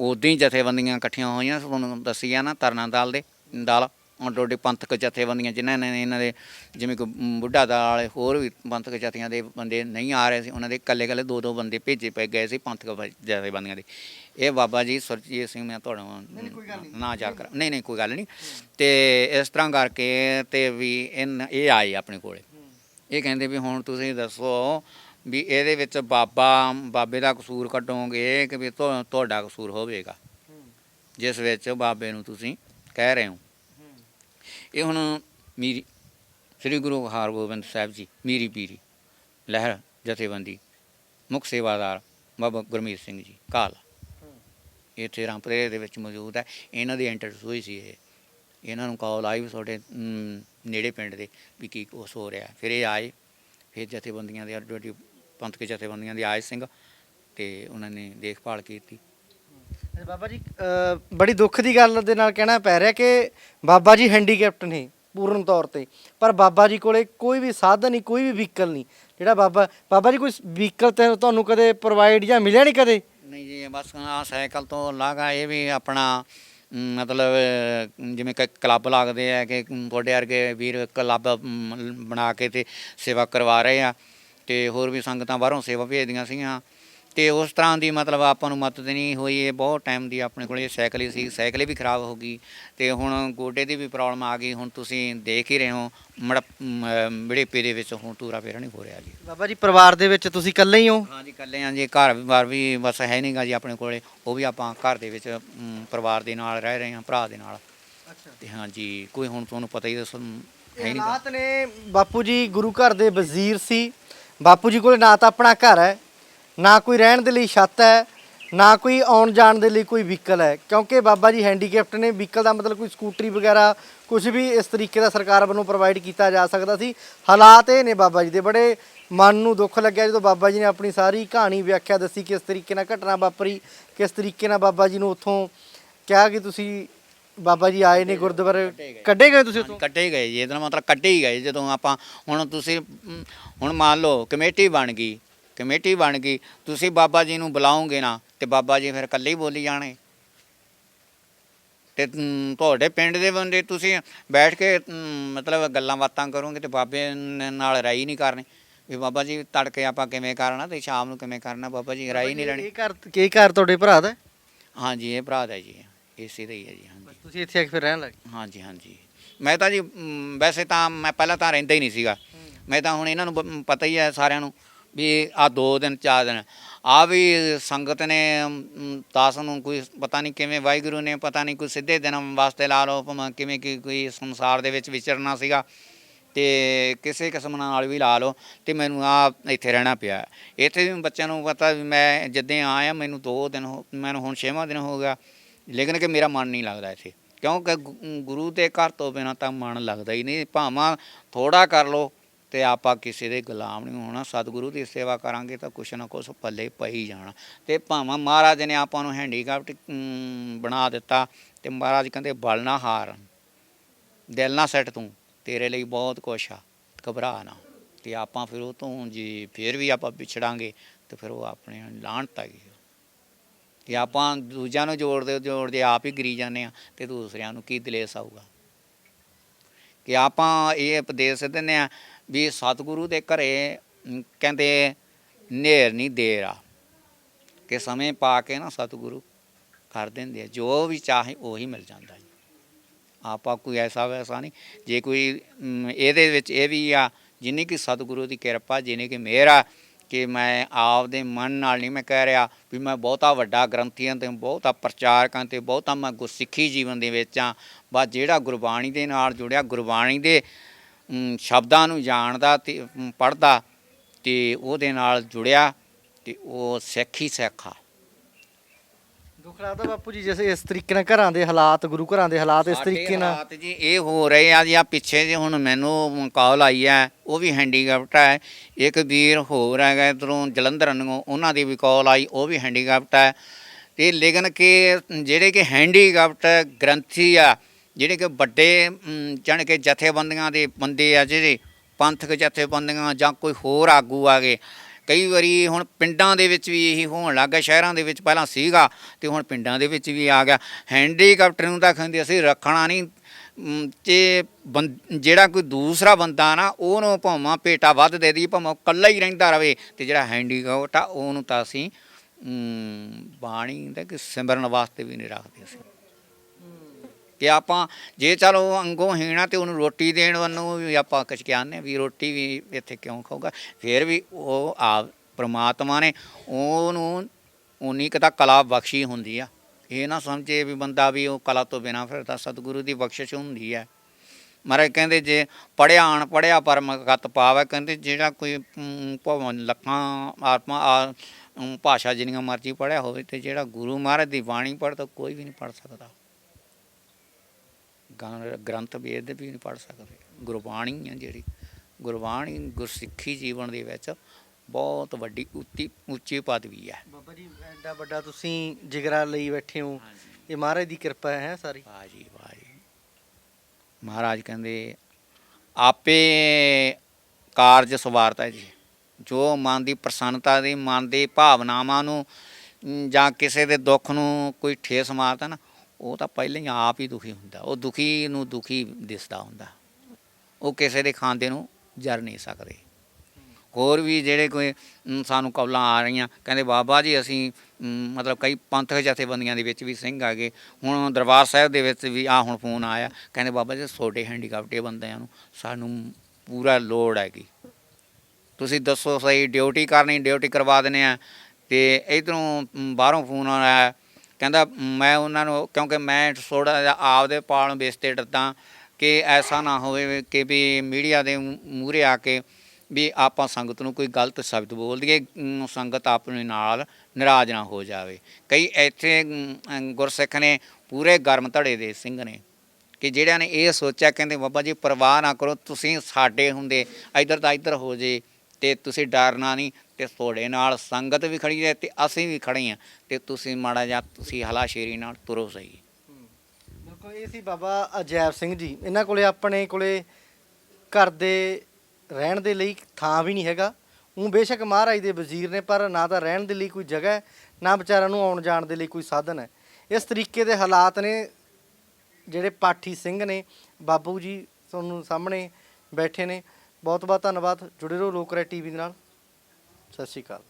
ਉਦੋਂ ਹੀ ਜਥੇਬੰਦੀਆਂ ਇਕੱਠੀਆਂ ਹੋਈਆਂ ਤੁਹਾਨੂੰ ਦੱਸੀਆਂ ਨਾ ਤਰਨਾ ਦਲ ਦੇ ਦਲ। ਡੋਡੇ ਪੰਥਕ ਜਥੇਬੰਦੀਆਂ ਜਿਨ੍ਹਾਂ ਨੇ ਇਹਨਾਂ ਦੇ ਜਿਵੇਂ ਕਿ ਬੁੱਢਾ ਦਲ ਵਾਲੇ ਹੋਰ ਵੀ ਪੰਥਕ ਜਥੀਆਂ ਦੇ ਬੰਦੇ ਨਹੀਂ ਆ ਰਹੇ ਸੀ ਉਹਨਾਂ ਦੇ ਇਕੱਲੇ ਇਕੱਲੇ ਦੋ ਦੋ ਬੰਦੇ ਭੇਜੇ ਪੈ ਗਏ ਸੀ ਪੰਥਕ ਜਥੇਬੰਦੀਆਂ ਦੇ। ਇਹ ਬਾਬਾ ਜੀ ਸੁਰਜੀਤ ਸਿੰਘ ਮੈਂ ਤੁਹਾਨੂੰ ਨਾ ਜਾ ਕਰ। ਨਹੀਂ ਨਹੀਂ ਕੋਈ ਗੱਲ ਨਹੀਂ। ਤੇ ਇਸ ਤਰ੍ਹਾਂ ਕਰਕੇ ਤੇ ਵੀ ਇਹ ਆਏ ਆਪਣੇ ਕੋਲੇ। ਇਹ ਕਹਿੰਦੇ ਵੀ ਹੁਣ ਤੁਸੀਂ ਦੱਸੋ ਵੀ ਇਹਦੇ ਵਿੱਚ ਬਾਬਾ ਬਾਬੇ ਦਾ ਕਸੂਰ ਕੱਢੋਗੇ ਕਿ ਵੀ ਤੁਹਾ- ਤੁਹਾਡਾ ਕਸੂਰ ਹੋਵੇਗਾ। ਜਿਸ ਵਿੱਚ ਬਾਬੇ ਨੂੰ ਤੁਸੀਂ ਕਹਿ ਰਹੇ ਹੋ। ਇਹ ਹੁਣ ਮੀਰੀ, ਸ੍ਰੀ ਗੁਰੂ ਹਰਗੋਬਿੰਦ ਸਾਹਿਬ ਜੀ, ਮੀਰੀ ਪੀਰੀ, ਲਹਿਰ ਜਥੇਬੰਦੀ, ਮੁੱਖ ਸੇਵਾਦਾਰ ਬਾਬਾ ਗੁਰਮੀਤ ਸਿੰਘ ਜੀ, ਕਾਲ। ਇਹ ਇੱਥੇ ਰਾਮਪੁਰੇ ਦੇ ਵਿੱਚ ਮੌਜੂਦ ਹੈ। ਇਹਨਾਂ ਦੀ ਐਂਟਰਸ ਹੋਈ ਸੀ ਇਹ। ਇਹਨਾਂ ਨੂੰ ਕਾਲ ਆਈ ਵੀ ਤੁਹਾਡੇ ਨੇੜੇ ਪਿੰਡ ਦੇ ਵੀ ਕੀ ਕੁਛ ਹੋ ਰਿਹਾ। ਫਿਰ ਇਹ ਆਏ। ਫਿਰ ਜਥੇਬੰਦੀਆਂ ਦੇ ਅੱਡ ਅੱਡੀ ਪੰਥਕ ਜਥੇਬੰਦੀਆਂ ਦੇ ਆਏ ਸਿੰਘ ਤੇ ਉਹਨਾਂ ਨੇ ਦੇਖਭਾਲ ਕੀਤੀ। ਬਾਬਾ ਜੀ ਅ, ਬੜੀ ਦੁੱਖ ਦੀ ਗੱਲ ਦੇ ਨਾਲ ਕਹਿਣਾ ਪੈ ਰਿਹਾ ਕਿ ਬਾਬਾ ਜੀ ਹੈਂਡੀਕੈਪਟ ਨੇ ਪੂਰਨ ਤੌਰ ਤੇ। ਪਰ ਬਾਬਾ ਜੀ ਕੋਲੇ ਕੋਈ ਵੀ ਸਾਧਨ ਨਹੀਂ ਕੋਈ ਵੀ ਵਹੀਕਲ ਨਹੀਂ। ਜਿਹੜਾ ਬਾਬਾ ਬਾਬਾ ਜੀ ਕੋਈ ਵਹੀਕਲ ਤੇ ਤੁਹਾਨੂੰ ਕਦੇ ਪ੍ਰੋਵਾਈਡ ਜਾਂ ਮਿਲਿਆ ਨਹੀਂ ਕਦੇ? ਨਹੀਂ ਜੀ ਬਸ ਆ ਸਾਈਕਲ ਤੋਂ ਲਾਗਾ ਇਹ ਵੀ ਆਪਣਾ ਅਮ, ਮਤਲਬ ਅ, ਜਿਵੇਂ ਕਿ ਕਲੱਬ ਲੱਗਦੇ ਆ ਕਿ ਤੁਹਾਡੇ ਵਰਗੇ ਵੀਰ ਕਲੱਬ ਅਮ, ਬਣਾ ਕੇ ਤੇ ਸੇਵਾ ਕਰਵਾ ਰਹੇ ਆ। ਤੇ ਹੋਰ ਵੀ ਸੰਗਤਾਂ ਬਾਹਰੋਂ ਸੇਵਾ ਭੇਜਦੀਆਂ ਸੀਗੀਆਂ। ਤੇ ਉਸ ਤਰ੍ਹਾਂ ਦੀ ਮਤਲਬ ਆਪਾਂ ਨੂੰ ਮਦਦ ਨਹੀਂ ਹੋਈ। ਇਹ ਬਹੁਤ ਟਾਈਮ ਦੀ ਆਪਣੇ ਕੋਲ ਸਾਈਕਲ ਹੀ ਸੀ। ਸਾਈਕਲ ਵੀ ਖਰਾਬ ਹੋ ਗਈ ਤੇ ਹੁਣ ਗੋਡੇ ਦੀ ਵੀ ਪ੍ਰੋਬਲਮ ਆ ਗਈ। ਹੁਣ ਤੁਸੀਂ ਦੇਖ ਹੀ ਰਹੇ ਹੋ ਮੜ ਬੜੇਪੇ ਦੇ ਵਿੱਚ ਹੁਣ ਟੂਰਾ ਫੇਰਾ ਨਹੀਂ ਹੋ ਰਿਹਾ ਜੀ। ਬਾਬਾ ਜੀ ਪਰਿਵਾਰ ਦੇ ਵਿੱਚ ਤੁਸੀਂ ਇਕੱਲੇ ਹੀ ਹੋ? ਹਾਂ ਜੀ ਇਕੱਲੇ ਹਾਂ ਜੀ। ਘਰ ਵੀ ਬਾਰ ਵੀ ਬਸ ਹੈ ਨਹੀਂਗਾ ਜੀ ਆਪਣੇ ਕੋਲੇ। ਉਹ ਵੀ ਆਪਾਂ ਘਰ ਦੇ ਵਿੱਚ ਪਰਿਵਾਰ ਦੇ ਨਾਲ ਰਹਿ ਰਹੇ ਹਾਂ ਭਰਾ ਦੇ ਨਾਲ। ਅੱਛਾ। ਤੇ ਹਾਂ ਜੀ ਕੋਈ ਹੁਣ ਤੁਹਾਨੂੰ ਪਤਾ ਹੀ ਦੱਸ ਹੈ ਨਹੀਂ ਹਾਲਾਤ ਨੇ। ਬਾਪੂ ਜੀ ਗੁਰੂ ਘਰ ਦੇ ਵਜ਼ੀਰ ਸੀ। ਬਾਪੂ ਜੀ ਕੋਲ ਨਾ ਤਾਂ ਆਪਣਾ ਘਰ ਹੈ। ਨਾ ਕੋਈ ਰਹਿਣ ਦੇ ਲਈ ਛੱਤ ਹੈ, ਨਾ ਕੋਈ ਆਉਣ ਜਾਣ ਦੇ ਲਈ ਕੋਈ ਵਹੀਕਲ ਹੈ। ਕਿਉਂਕਿ ਬਾਬਾ ਜੀ ਹੈਂਡੀਕੈਪਟ ਨੇ ਵਹੀਕਲ ਦਾ ਮਤਲਬ ਕੋਈ ਸਕੂਟਰੀ ਵਗੈਰਾ ਕੁਝ ਵੀ ਇਸ ਤਰੀਕੇ ਦਾ ਸਰਕਾਰ ਵੱਲੋਂ ਪ੍ਰੋਵਾਈਡ ਕੀਤਾ ਜਾ ਸਕਦਾ ਸੀ। ਹਾਲਾਤ ਇਹ ਨੇ ਬਾਬਾ ਜੀ ਦੇ, ਬੜੇ ਮਨ ਨੂੰ ਦੁੱਖ ਲੱਗਿਆ ਜਦੋਂ ਬਾਬਾ ਜੀ ਨੇ ਆਪਣੀ ਸਾਰੀ ਕਹਾਣੀ ਵਿਆਖਿਆ ਦੱਸੀ ਕਿਸ ਤਰੀਕੇ ਨਾਲ ਘਟਨਾ ਵਾਪਰੀ, ਕਿਸ ਤਰੀਕੇ ਨਾਲ ਬਾਬਾ ਜੀ ਨੂੰ ਉੱਥੋਂ ਕਿਹਾ ਕਿ ਤੁਸੀਂ ਬਾਬਾ ਜੀ ਆਏ ਨੇ ਗੁਰਦੁਆਰੇ, ਕੱਢੇ ਗਏ ਤੁਸੀਂ ਉੱਥੋਂ? ਕੱਟੇ ਗਏ ਜੀ, ਇਹਦਾ ਮਤਲਬ ਕੱਟੇ ਹੀ ਗਏ ਜਦੋਂ ਆਪਾਂ, ਹੁਣ ਤੁਸੀਂ, ਹੁਣ ਮੰਨ ਲਓ ਕਮੇਟੀ ਬਣ ਗਈ ਕਮੇਟੀ ਬਣ ਗਈ ਤੁਸੀਂ ਬਾਬਾ ਜੀ ਨੂੰ ਬੁਲਾਓਗੇ ਨਾ ਤੇ ਬਾਬਾ ਜੀ ਫਿਰ ਇਕੱਲੇ ਹੀ ਬੋਲੀ ਜਾਣੇ। ਤੇ ਤੁਹਾਡੇ ਪਿੰਡ ਦੇ ਬੰਦੇ ਤੁਸੀਂ ਬੈਠ ਕੇ ਮਤਲਬ ਗੱਲਾਂ ਬਾਤਾਂ ਕਰੋਗੇ ਤੇ ਬਾਬੇ ਨਾਲ ਰਾਈ ਨਹੀਂ ਕਰਨੀ। ਵੀ ਬਾਬਾ ਜੀ ਤੜਕੇ ਆਪਾਂ ਕਿਵੇਂ ਕਰਨਾ ਤੇ ਸ਼ਾਮ ਨੂੰ ਕਿਵੇਂ ਕਰਨਾ ਬਾਬਾ ਜੀ ਰਾਈ ਨਹੀਂ ਲੈਣੀ ਇਹ ਘਰ ਇਹ ਘਰ ਤੁਹਾਡੇ ਭਰਾ ਦਾ? ਹੈ? ਹਾਂਜੀ ਇਹ ਭਰਾ ਦਾ ਜੀ ਇਸੇ ਦਾ ਹੀ ਹੈ ਜੀ ਹਾਂਜੀ। ਤੁਸੀਂ ਇੱਥੇ ਆ ਕੇ ਫਿਰ ਰਹਿਣ ਲੱਗੇ ਹਾਂਜੀ ਹਾਂਜੀ। ਮੈਂ ਤਾਂ ਜੀ ਵੈਸੇ ਤਾਂ ਮੈਂ ਪਹਿਲਾਂ ਤਾਂ ਰਹਿੰਦਾ ਹੀ ਨਹੀਂ ਸੀਗਾ। ਮੈਂ ਤਾਂ ਹੁਣ ਇਹਨਾਂ ਨੂੰ ਪਤਾ ਹੀ ਹੈ ਸਾਰਿਆਂ ਨੂੰ ਵੀ ਆ ਦੋ ਦਿਨ ਚਾਰ ਦਿਨ। ਆ ਵੀ ਸੰਗਤ ਨੇ ਮ, ਨੂੰ ਕੋਈ ਪਤਾ ਨਹੀਂ ਕਿਵੇਂ ਵਾਹਿਗੁਰੂ ਨੇ ਪਤਾ ਨਹੀਂ ਕੋਈ ਸਿੱਧੇ ਦਿਨ ਵਾਸਤੇ ਲਾ ਲਓ ਭਾਵੇਂ ਕਿਵੇਂ ਕਿ ਕੋਈ ਸੰਸਾਰ ਦੇ ਵਿੱਚ ਵਿਚਰਨਾ ਸੀਗਾ ਤੇ ਕਿਸੇ ਕਿਸਮ ਨਾਲ ਵੀ ਲਾ ਲਓ ਤੇ ਮੈਨੂੰ ਆ ਇੱਥੇ ਰਹਿਣਾ ਪਿਆ। ਇੱਥੇ ਵੀ ਬੱਚਿਆਂ ਨੂੰ ਪਤਾ ਵੀ ਮੈਂ ਜਿੱਦਾਂ ਆਇਆ ਮੈਨੂੰ ਦੋ ਦਿਨ ਹੋ- ਮੈਨੂੰ ਹੁਣ ਛੇਵਾਂ ਦਿਨ ਹੋ ਗਿਆ ਲੇਕਿਨ ਕਿ ਮੇਰਾ ਮਨ ਨਹੀਂ ਲੱਗਦਾ ਇੱਥੇ। ਕਿਉਂਕਿ ਗੁ- ਗੁਰੂ ਦੇ ਘਰ ਤੋਂ ਬਿਨਾਂ ਤਾਂ ਮਨ ਲੱਗਦਾ ਹੀ ਨਹੀਂ ਭਾਵਾਂ ਥੋੜਾ ਕਰ ਲੋ ਤੇ ਆਪਾਂ ਕਿਸੇ ਦੇ ਗੁਲਾਮ ਨਹੀਂ ਹੋਣਾ, ਸਤਿਗੁਰੂ ਦੀ ਸੇਵਾ ਕਰਾਂਗੇ ਤਾਂ ਕੁਛ ਨਾ ਕੁਛ ਪੱਲੇ ਪਈ ਜਾਣਾ। ਤੇ ਭਾਵਾਂ ਮਹਾਰਾਜ ਨੇ ਆਪਾਂ ਨੂੰ ਹੈਂਡੀਕੈਪਟ ਬਣਾ ਦਿੱਤਾ ਤੇ ਮਹਾਰਾਜ ਕਹਿੰਦੇ, ਬਲ ਨਾ ਹਾਰ, ਦਿਲ ਨਾ ਸੱਟ ਤੂੰ, ਤੇਰੇ ਲਈ ਬਹੁਤ ਕੁਛ ਆ, ਘਬਰਾ ਨਾ। ਤੇ ਆਪਾਂ ਫਿਰ ਉਹ ਤੋਂ ਜੀ, ਫਿਰ ਵੀ ਆਪਾਂ ਵਿਛੜਾਂਗੇ ਤੇ ਫਿਰ ਉਹ ਆਪਣੇ ਲਾਹਣਤ ਆ ਗਈ। ਤੇ ਆਪਾਂ ਦੂਜਿਆਂ ਨੂੰ ਜੋੜਦੇ ਜੋੜਦੇ ਆਪ ਹੀ ਗਰੀ ਜਾਂਦੇ ਆ ਤੇ ਦੂਸਰਿਆਂ ਨੂੰ ਕੀ ਦਲੇਸ ਆਊਗਾ? ਕਿ ਆਪਾਂ ਇਹ ਉਪਦੇਸ਼ ਦਿੰਦੇ ਆ ਵੀ ਸਤਿਗੁਰੂ ਦੇ ਘਰੇ ਕਹਿੰਦੇ, ਨੇਰ ਨਹੀਂ ਦੇਰ ਆ। ਕਿ ਸਮੇਂ ਪਾ ਕੇ ਨਾ ਸਤਿਗੁਰੂ ਕਰ ਦਿੰਦੇ ਆ। ਜੋ ਵੀ ਚਾਹੇ ਉਹੀ ਮਿਲ ਜਾਂਦਾ ਜੀ। ਆਪਾਂ ਕੋਈ ਐਸਾ ਵੈਸਾ ਨਹੀਂ। ਜੇ ਕੋਈ ਇਹਦੇ ਵਿੱਚ ਇਹ ਵੀ ਆ, ਜਿੰਨੀ ਕਿ ਸਤਿਗੁਰੂ ਦੀ ਕਿਰਪਾ, ਜਿੰਨੀ ਕਿ ਮੇਰਾ ਕਿ ਮੈਂ ਆਪ ਦੇ ਮਨ ਨਾਲ ਨਹੀਂ ਮੈਂ ਕਹਿ ਰਿਹਾ ਵੀ ਮੈਂ ਬਹੁਤਾ ਵੱਡਾ ਗ੍ਰੰਥੀਆਂ ਤੇ, ਬਹੁਤਾ ਪ੍ਰਚਾਰਕਾਂ ਤੇ, ਬਹੁਤਾ ਮੈਂ ਗੁਰਸਿੱਖੀ ਜੀਵਨ ਦੇ ਵਿੱਚ ਆ। ਬਸ ਜਿਹੜਾ ਗੁਰਬਾਣੀ ਦੇ ਨਾਲ ਜੁੜਿਆ, ਗੁਰਬਾਣੀ ਦੇ ਸ਼ਬਦਾਂ ਨੂੰ ਜਾਣਦਾ ਤੇ ਪੜਦਾ ਤੇ ਉਹਦੇ ਨਾਲ ਜੁੜਿਆ ਤੇ ਉਹ ਸਿੱਖ ਹੀ ਸਿੱਖ ਦੁੱਖ ਲੱਗਦਾ ਬਾਪੂ ਜੀ ਜਿਵੇਂ ਇਸ ਤਰੀਕੇ ਨਾਲ ਘਰਾਂ ਦੇ ਹਾਲਾਤ ਗੁਰੂ ਘਰਾਂ ਦੇ ਹਾਲਾਤ ਇਸ ਤਰੀਕੇ ਨਾਲ। ਹਾਲਾਤ ਜੀ ਇਹ ਹੋ ਰਹੇ ਆ ਜੀ ਆ ਪਿੱਛੇ ਜੇ ਹੁਣ ਮੈਨੂੰ ਕਾਲ ਆਈ ਹੈ ਉਹ ਵੀ ਹੈਂਡੀਕੈਪਟ ਹੈ ਇੱਕ ਵੀਰ ਹੋਰ ਹੈਗਾ ਇੱਧਰੋਂ ਜਲੰਧਰ ਨੂੰ ਉਹਨਾਂ ਦੀ ਵੀ ਕਾਲ ਆਈ ਉਹ ਵੀ ਹੈਂਡੀਕੈਪਟ ਹੈ। ਤੇ ਲੇਕਿਨ ਕਿ ਜਿਹੜੇ ਕਿ ਹੈਂਡੀਕੈਪਟ ਗ੍ਰੰਥੀ ਆ ਜਿਹੜੇ ਕਿ ਵੱਡੇ ਅਮ, ਜਾਣੀ ਕਿ ਜਥੇਬੰਦੀਆਂ ਦੇ ਬੰਦੇ ਆ ਜਿਹੜੇ ਪੰਥਕ ਜਥੇਬੰਦੀਆਂ ਜਾਂ ਕੋਈ ਹੋਰ ਆਗੂ ਆ ਗਏ। ਕਈ ਵਾਰੀ ਹੁਣ ਪਿੰਡਾਂ ਦੇ ਵਿੱਚ ਵੀ ਇਹੀ ਹੋਣ ਲੱਗ ਗਿਆ ਸ਼ਹਿਰਾਂ ਦੇ ਵਿੱਚ ਪਹਿਲਾਂ ਸੀਗਾ ਤੇ ਹੁਣ ਪਿੰਡਾਂ ਦੇ ਵਿੱਚ ਵੀ ਆ ਗਿਆ। ਹੈਂਡੀਕੈਪਟਰ ਨੂੰ ਤਾਂ ਕਹਿੰਦੇ ਅਸੀਂ ਰੱਖਣਾ ਨਹੀਂ ਮ, ਤੇ ਬੰ- ਜਿਹੜਾ ਕੋਈ ਦੂਸਰਾ ਬੰਦਾ ਨਾ ਉਹਨੂੰ ਭਾਵੇਂ ਪੇਟਾ ਵੱਧ ਦੇ ਦੀ ਭਾਵੇਂ ਉਹ ਇਕੱਲਾ ਹੀ ਰਹਿੰਦਾ ਰਵੇ ਤੇ ਜਿਹੜਾ ਹੈਂਡੀਕੈਪਟ ਆ ਉਹਨੂੰ ਤਾਂ ਅਸੀਂ ਬਾਣੀ ਦਾ ਕਿ ਸਿਮਰਨ ਵਾਸਤੇ ਵੀ ਨਹੀਂ ਰੱਖਦੇ ਅਸੀਂ। ਕਿ ਆਪਾਂ ਜੇ ਚਲੋ ਅੰਗੋਂ ਹੀਣਾ ਤੇ ਉਹਨੂੰ ਰੋਟੀ ਦੇਣ ਵੱਲੋਂ ਵੀ ਆਪਾਂ ਕੁਛ ਕਹਿੰਦੇ ਵੀ ਰੋਟੀ ਵੀ ਇੱਥੇ ਕਿਉਂ ਖਾਊਗਾ? ਫਿਰ ਵੀ ਉਹ ਆ ਪ੍ਰਮਾਤਮਾ ਨੇ ਉਹਨੂੰ ਉਨੀ ਕੁ ਤਾਂ ਕਲਾ ਬਖਸ਼ੀ ਹੁੰਦੀ ਆ। ਇਹ ਨਾ ਸਮਝੇ ਵੀ ਬੰਦਾ ਵੀ ਉਹ ਕਲਾ ਤੋਂ ਬਿਨਾ ਫਿਰਦਾ ਸਤਿਗੁਰੂ ਦੀ ਬਖਸ਼ਿਸ਼ ਹੁੰਦੀ ਹੈ ਮਹਾਰਾਜ ਕਹਿੰਦੇ ਜੇ ਪੜਿਆ ਅਣ ਪੜਿਆ ਪਰਮ ਗਤ ਪਾਵੇ ਕਹਿੰਦੇ ਜਿਹੜਾ ਕੋਈ ਭਵਨ ਲੱਖਾਂ ਆਤਮਾ ਆ, ਭਾਸ਼ਾ ਜਿੰਨੀਆਂ ਮਰਜ਼ੀ ਪੜਿਆ ਹੋਵੇ ਤੇ ਜਿਹੜਾ ਗੁਰੂ ਮਹਾਰਾਜ ਦੀ ਬਾਣੀ ਪੜ੍ਹਦਾ ਕੋਈ ਵੀ ਨਹੀਂ ਪੜ ਸਕਦਾ। ਗ੍ਰੰਥ ਵੇਦ ਦੇ ਵੀ ਨਹੀਂ ਪੜ ਸਕਦੇ। ਗੁਰਬਾਣੀ ਹੈ ਜਿਹੜੀ। ਗੁਰਬਾਣੀ ਗੁਰਸਿੱਖੀ ਜੀਵਨ ਦੇ ਵਿੱਚ ਬਹੁਤ ਵੱਡੀ ਉੱਤੀ ਉੱਚੀ ਪਦਵੀ ਹੈ। ਬਾਬਾ ਜੀ ਐਡਾ ਵੱਡਾ ਤੁਸੀਂ ਜਿਗਰਾ ਲਈ ਬੈਠੇ ਹੋ। ਇਹ ਮਹਾਰਾਜ ਦੀ ਕਿਰਪਾ ਹੈ ਸਾਰੀ। ਵਾਹ ਜੀ ਵਾਹ ਜੀ। ਮਹਾਰਾਜ ਕਹਿੰਦੇ ਆਪੇ ਕਾਰਜ ਸਵਾਰਤਾ ਜੀ। ਜੋ ਮਨ ਦੀ ਪ੍ਰਸੰਨਤਾ ਦੀ ਮਨ ਦੀ ਭਾਵਨਾਵਾਂ ਨੂੰ ਜਾਂ ਕਿਸੇ ਦੇ ਦੁੱਖ ਨੂੰ ਕੋਈ ਠੇਸ ਮਾਰਦਾ ਨਾ ਉਹ ਤਾਂ ਪਹਿਲਾਂ ਹੀ ਆਪ ਹੀ ਦੁਖੀ ਹੁੰਦਾ, ਉਹ ਦੁਖੀ ਨੂੰ ਦੁਖੀ ਦਿਸਦਾ ਹੁੰਦਾ। ਉਹ ਕਿਸੇ ਦੇ ਖਾਂਦੇ ਨੂੰ ਜਰ ਨਹੀਂ ਸਕਦੇ। ਹੋਰ ਵੀ ਜਿਹੜੇ ਕੋਈ ਸਾਨੂੰ ਕੌਲਾਂ ਆ ਰਹੀਆਂ, ਕਹਿੰਦੇ ਬਾਬਾ ਜੀ ਅਸੀਂ ਮਤਲਬ ਕਈ ਪੰਥਕ ਜਥੇਬੰਦੀਆਂ ਦੇ ਵਿੱਚ ਵੀ ਸਿੰਘ ਆ ਗਏ ਹੁਣ ਦਰਬਾਰ ਸਾਹਿਬ ਦੇ ਵਿੱਚ ਵੀ ਆ ਹੁਣ ਫੋਨ ਆਇਆ, ਕਹਿੰਦੇ ਬਾਬਾ ਜੀ ਛੋਟੇ ਹੈਂਡੀਕੈਪਟੇ ਬੰਦਿਆਂ ਨੂੰ ਸਾਨੂੰ ਪੂਰਾ ਲੋੜ ਹੈਗੀ। ਤੁਸੀਂ ਦੱਸੋ ਸਹੀ ਡਿਊਟੀ ਕਰਨੀ ਡਿਊਟੀ ਕਰਵਾ ਦਿੰਦੇ ਆ, ਤੇ ਇਧਰੋਂ ਬਾਹਰੋਂ ਫੋਨ ਆਇਆ ਕਹਿੰਦਾ, ਮੈਂ ਉਹਨਾਂ ਨੂੰ, ਕਿਉਂਕਿ ਮੈਂ ਥੋੜਾ ਜਿਹਾ ਆਪਦੇ ਪਾਲਣ ਬੇਸ ਤੇ ਡਰਦਾ ਕਿ ਐਸਾ ਨਾ ਹੋਵੇ ਕਿ ਵੀ ਮੀਡੀਆ ਦੇ ਮੂਹਰੇ ਆ ਕੇ ਵੀ ਆਪਾਂ ਸੰਗਤ ਨੂੰ ਕੋਈ ਗਲਤ ਸ਼ਬਦ ਬੋਲ ਦਈਏ ਸੰਗਤ ਆਪਣੇ ਨਾਲ ਨਾਰਾਜ਼ ਨਾ ਹੋ ਜਾਵੇ। ਕਈ ਇੱਥੇ ਗੁਰਸਿੱਖ ਨੇ ਪੂਰੇ ਗਰਮ ਧੜੇ ਦੇ ਸਿੰਘ ਨੇ ਕਿ ਜਿਹੜਿਆਂ ਨੇ ਇਹ ਸੋਚਿਆ, ਕਹਿੰਦੇ, ਬਾਬਾ ਜੀ, ਪਰਵਾਹ ਨਾ ਕਰੋ, ਤੁਸੀਂ ਸਾਡੇ ਹੁੰਦੇ, ਇੱਧਰ ਦਾ ਇੱਧਰ ਹੋ ਜੇ। ਤੇ ਤੁਸੀਂ ਡਰਨਾ ਨਹੀਂ, ਤੇ ਤੁਹਾਡੇ ਨਾਲ ਸੰਗਤ ਵੀ ਖੜੀ ਹੈ ਤੇ ਅਸੀਂ ਵੀ ਖੜੇ ਹਾਂ, ਤੇ ਤੁਸੀਂ ਮਾੜਾ ਜਾਂ ਤੁਸੀਂ ਹਲਾਸ਼ੇਰੀ ਨਾਲ ਤੁਰੋ ਸਹੀ। ਬਿਲਕੁਲ, ਇਹ ਸੀ ਬਾਬਾ ਅਜੈਬ ਸਿੰਘ ਜੀ। ਇਹਨਾਂ ਕੋਲੇ ਆਪਣੇ ਕੋਲੇ ਘਰ ਦੇ ਰਹਿਣ ਦੇ ਲਈ ਥਾਂ ਵੀ ਨਹੀਂ ਹੈਗਾ। ਉਹ ਬੇਸ਼ੱਕ ਮਹਾਰਾਜ ਦੇ ਵਜ਼ੀਰ ਨੇ, ਪਰ ਨਾ ਤਾਂ ਰਹਿਣ ਦੇ ਲਈ ਕੋਈ ਜਗ੍ਹਾ ਹੈ, ਨਾ ਵਿਚਾਰਿਆਂ ਨੂੰ ਆਉਣ ਜਾਣ ਦੇ ਲਈ ਕੋਈ ਸਾਧਨ ਹੈ। ਇਸ ਤਰੀਕੇ ਦੇ ਹਾਲਾਤ ਨੇ, ਜਿਹੜੇ ਪਾਠੀ ਸਿੰਘ ਨੇ, ਬਾਬੂ ਜੀ ਤੁਹਾਨੂੰ ਸਾਹਮਣੇ ਬੈਠੇ ਨੇ। ਬਹੁਤ ਬਹੁਤ ਧੰਨਵਾਦ। ਜੁੜੇ ਰਹੋ ਲੋਕ ਰਾਏ ਟੀਵੀ ਦੇ ਨਾਲ। ਸਤਿ ਸ਼੍ਰੀ ਅਕਾਲ।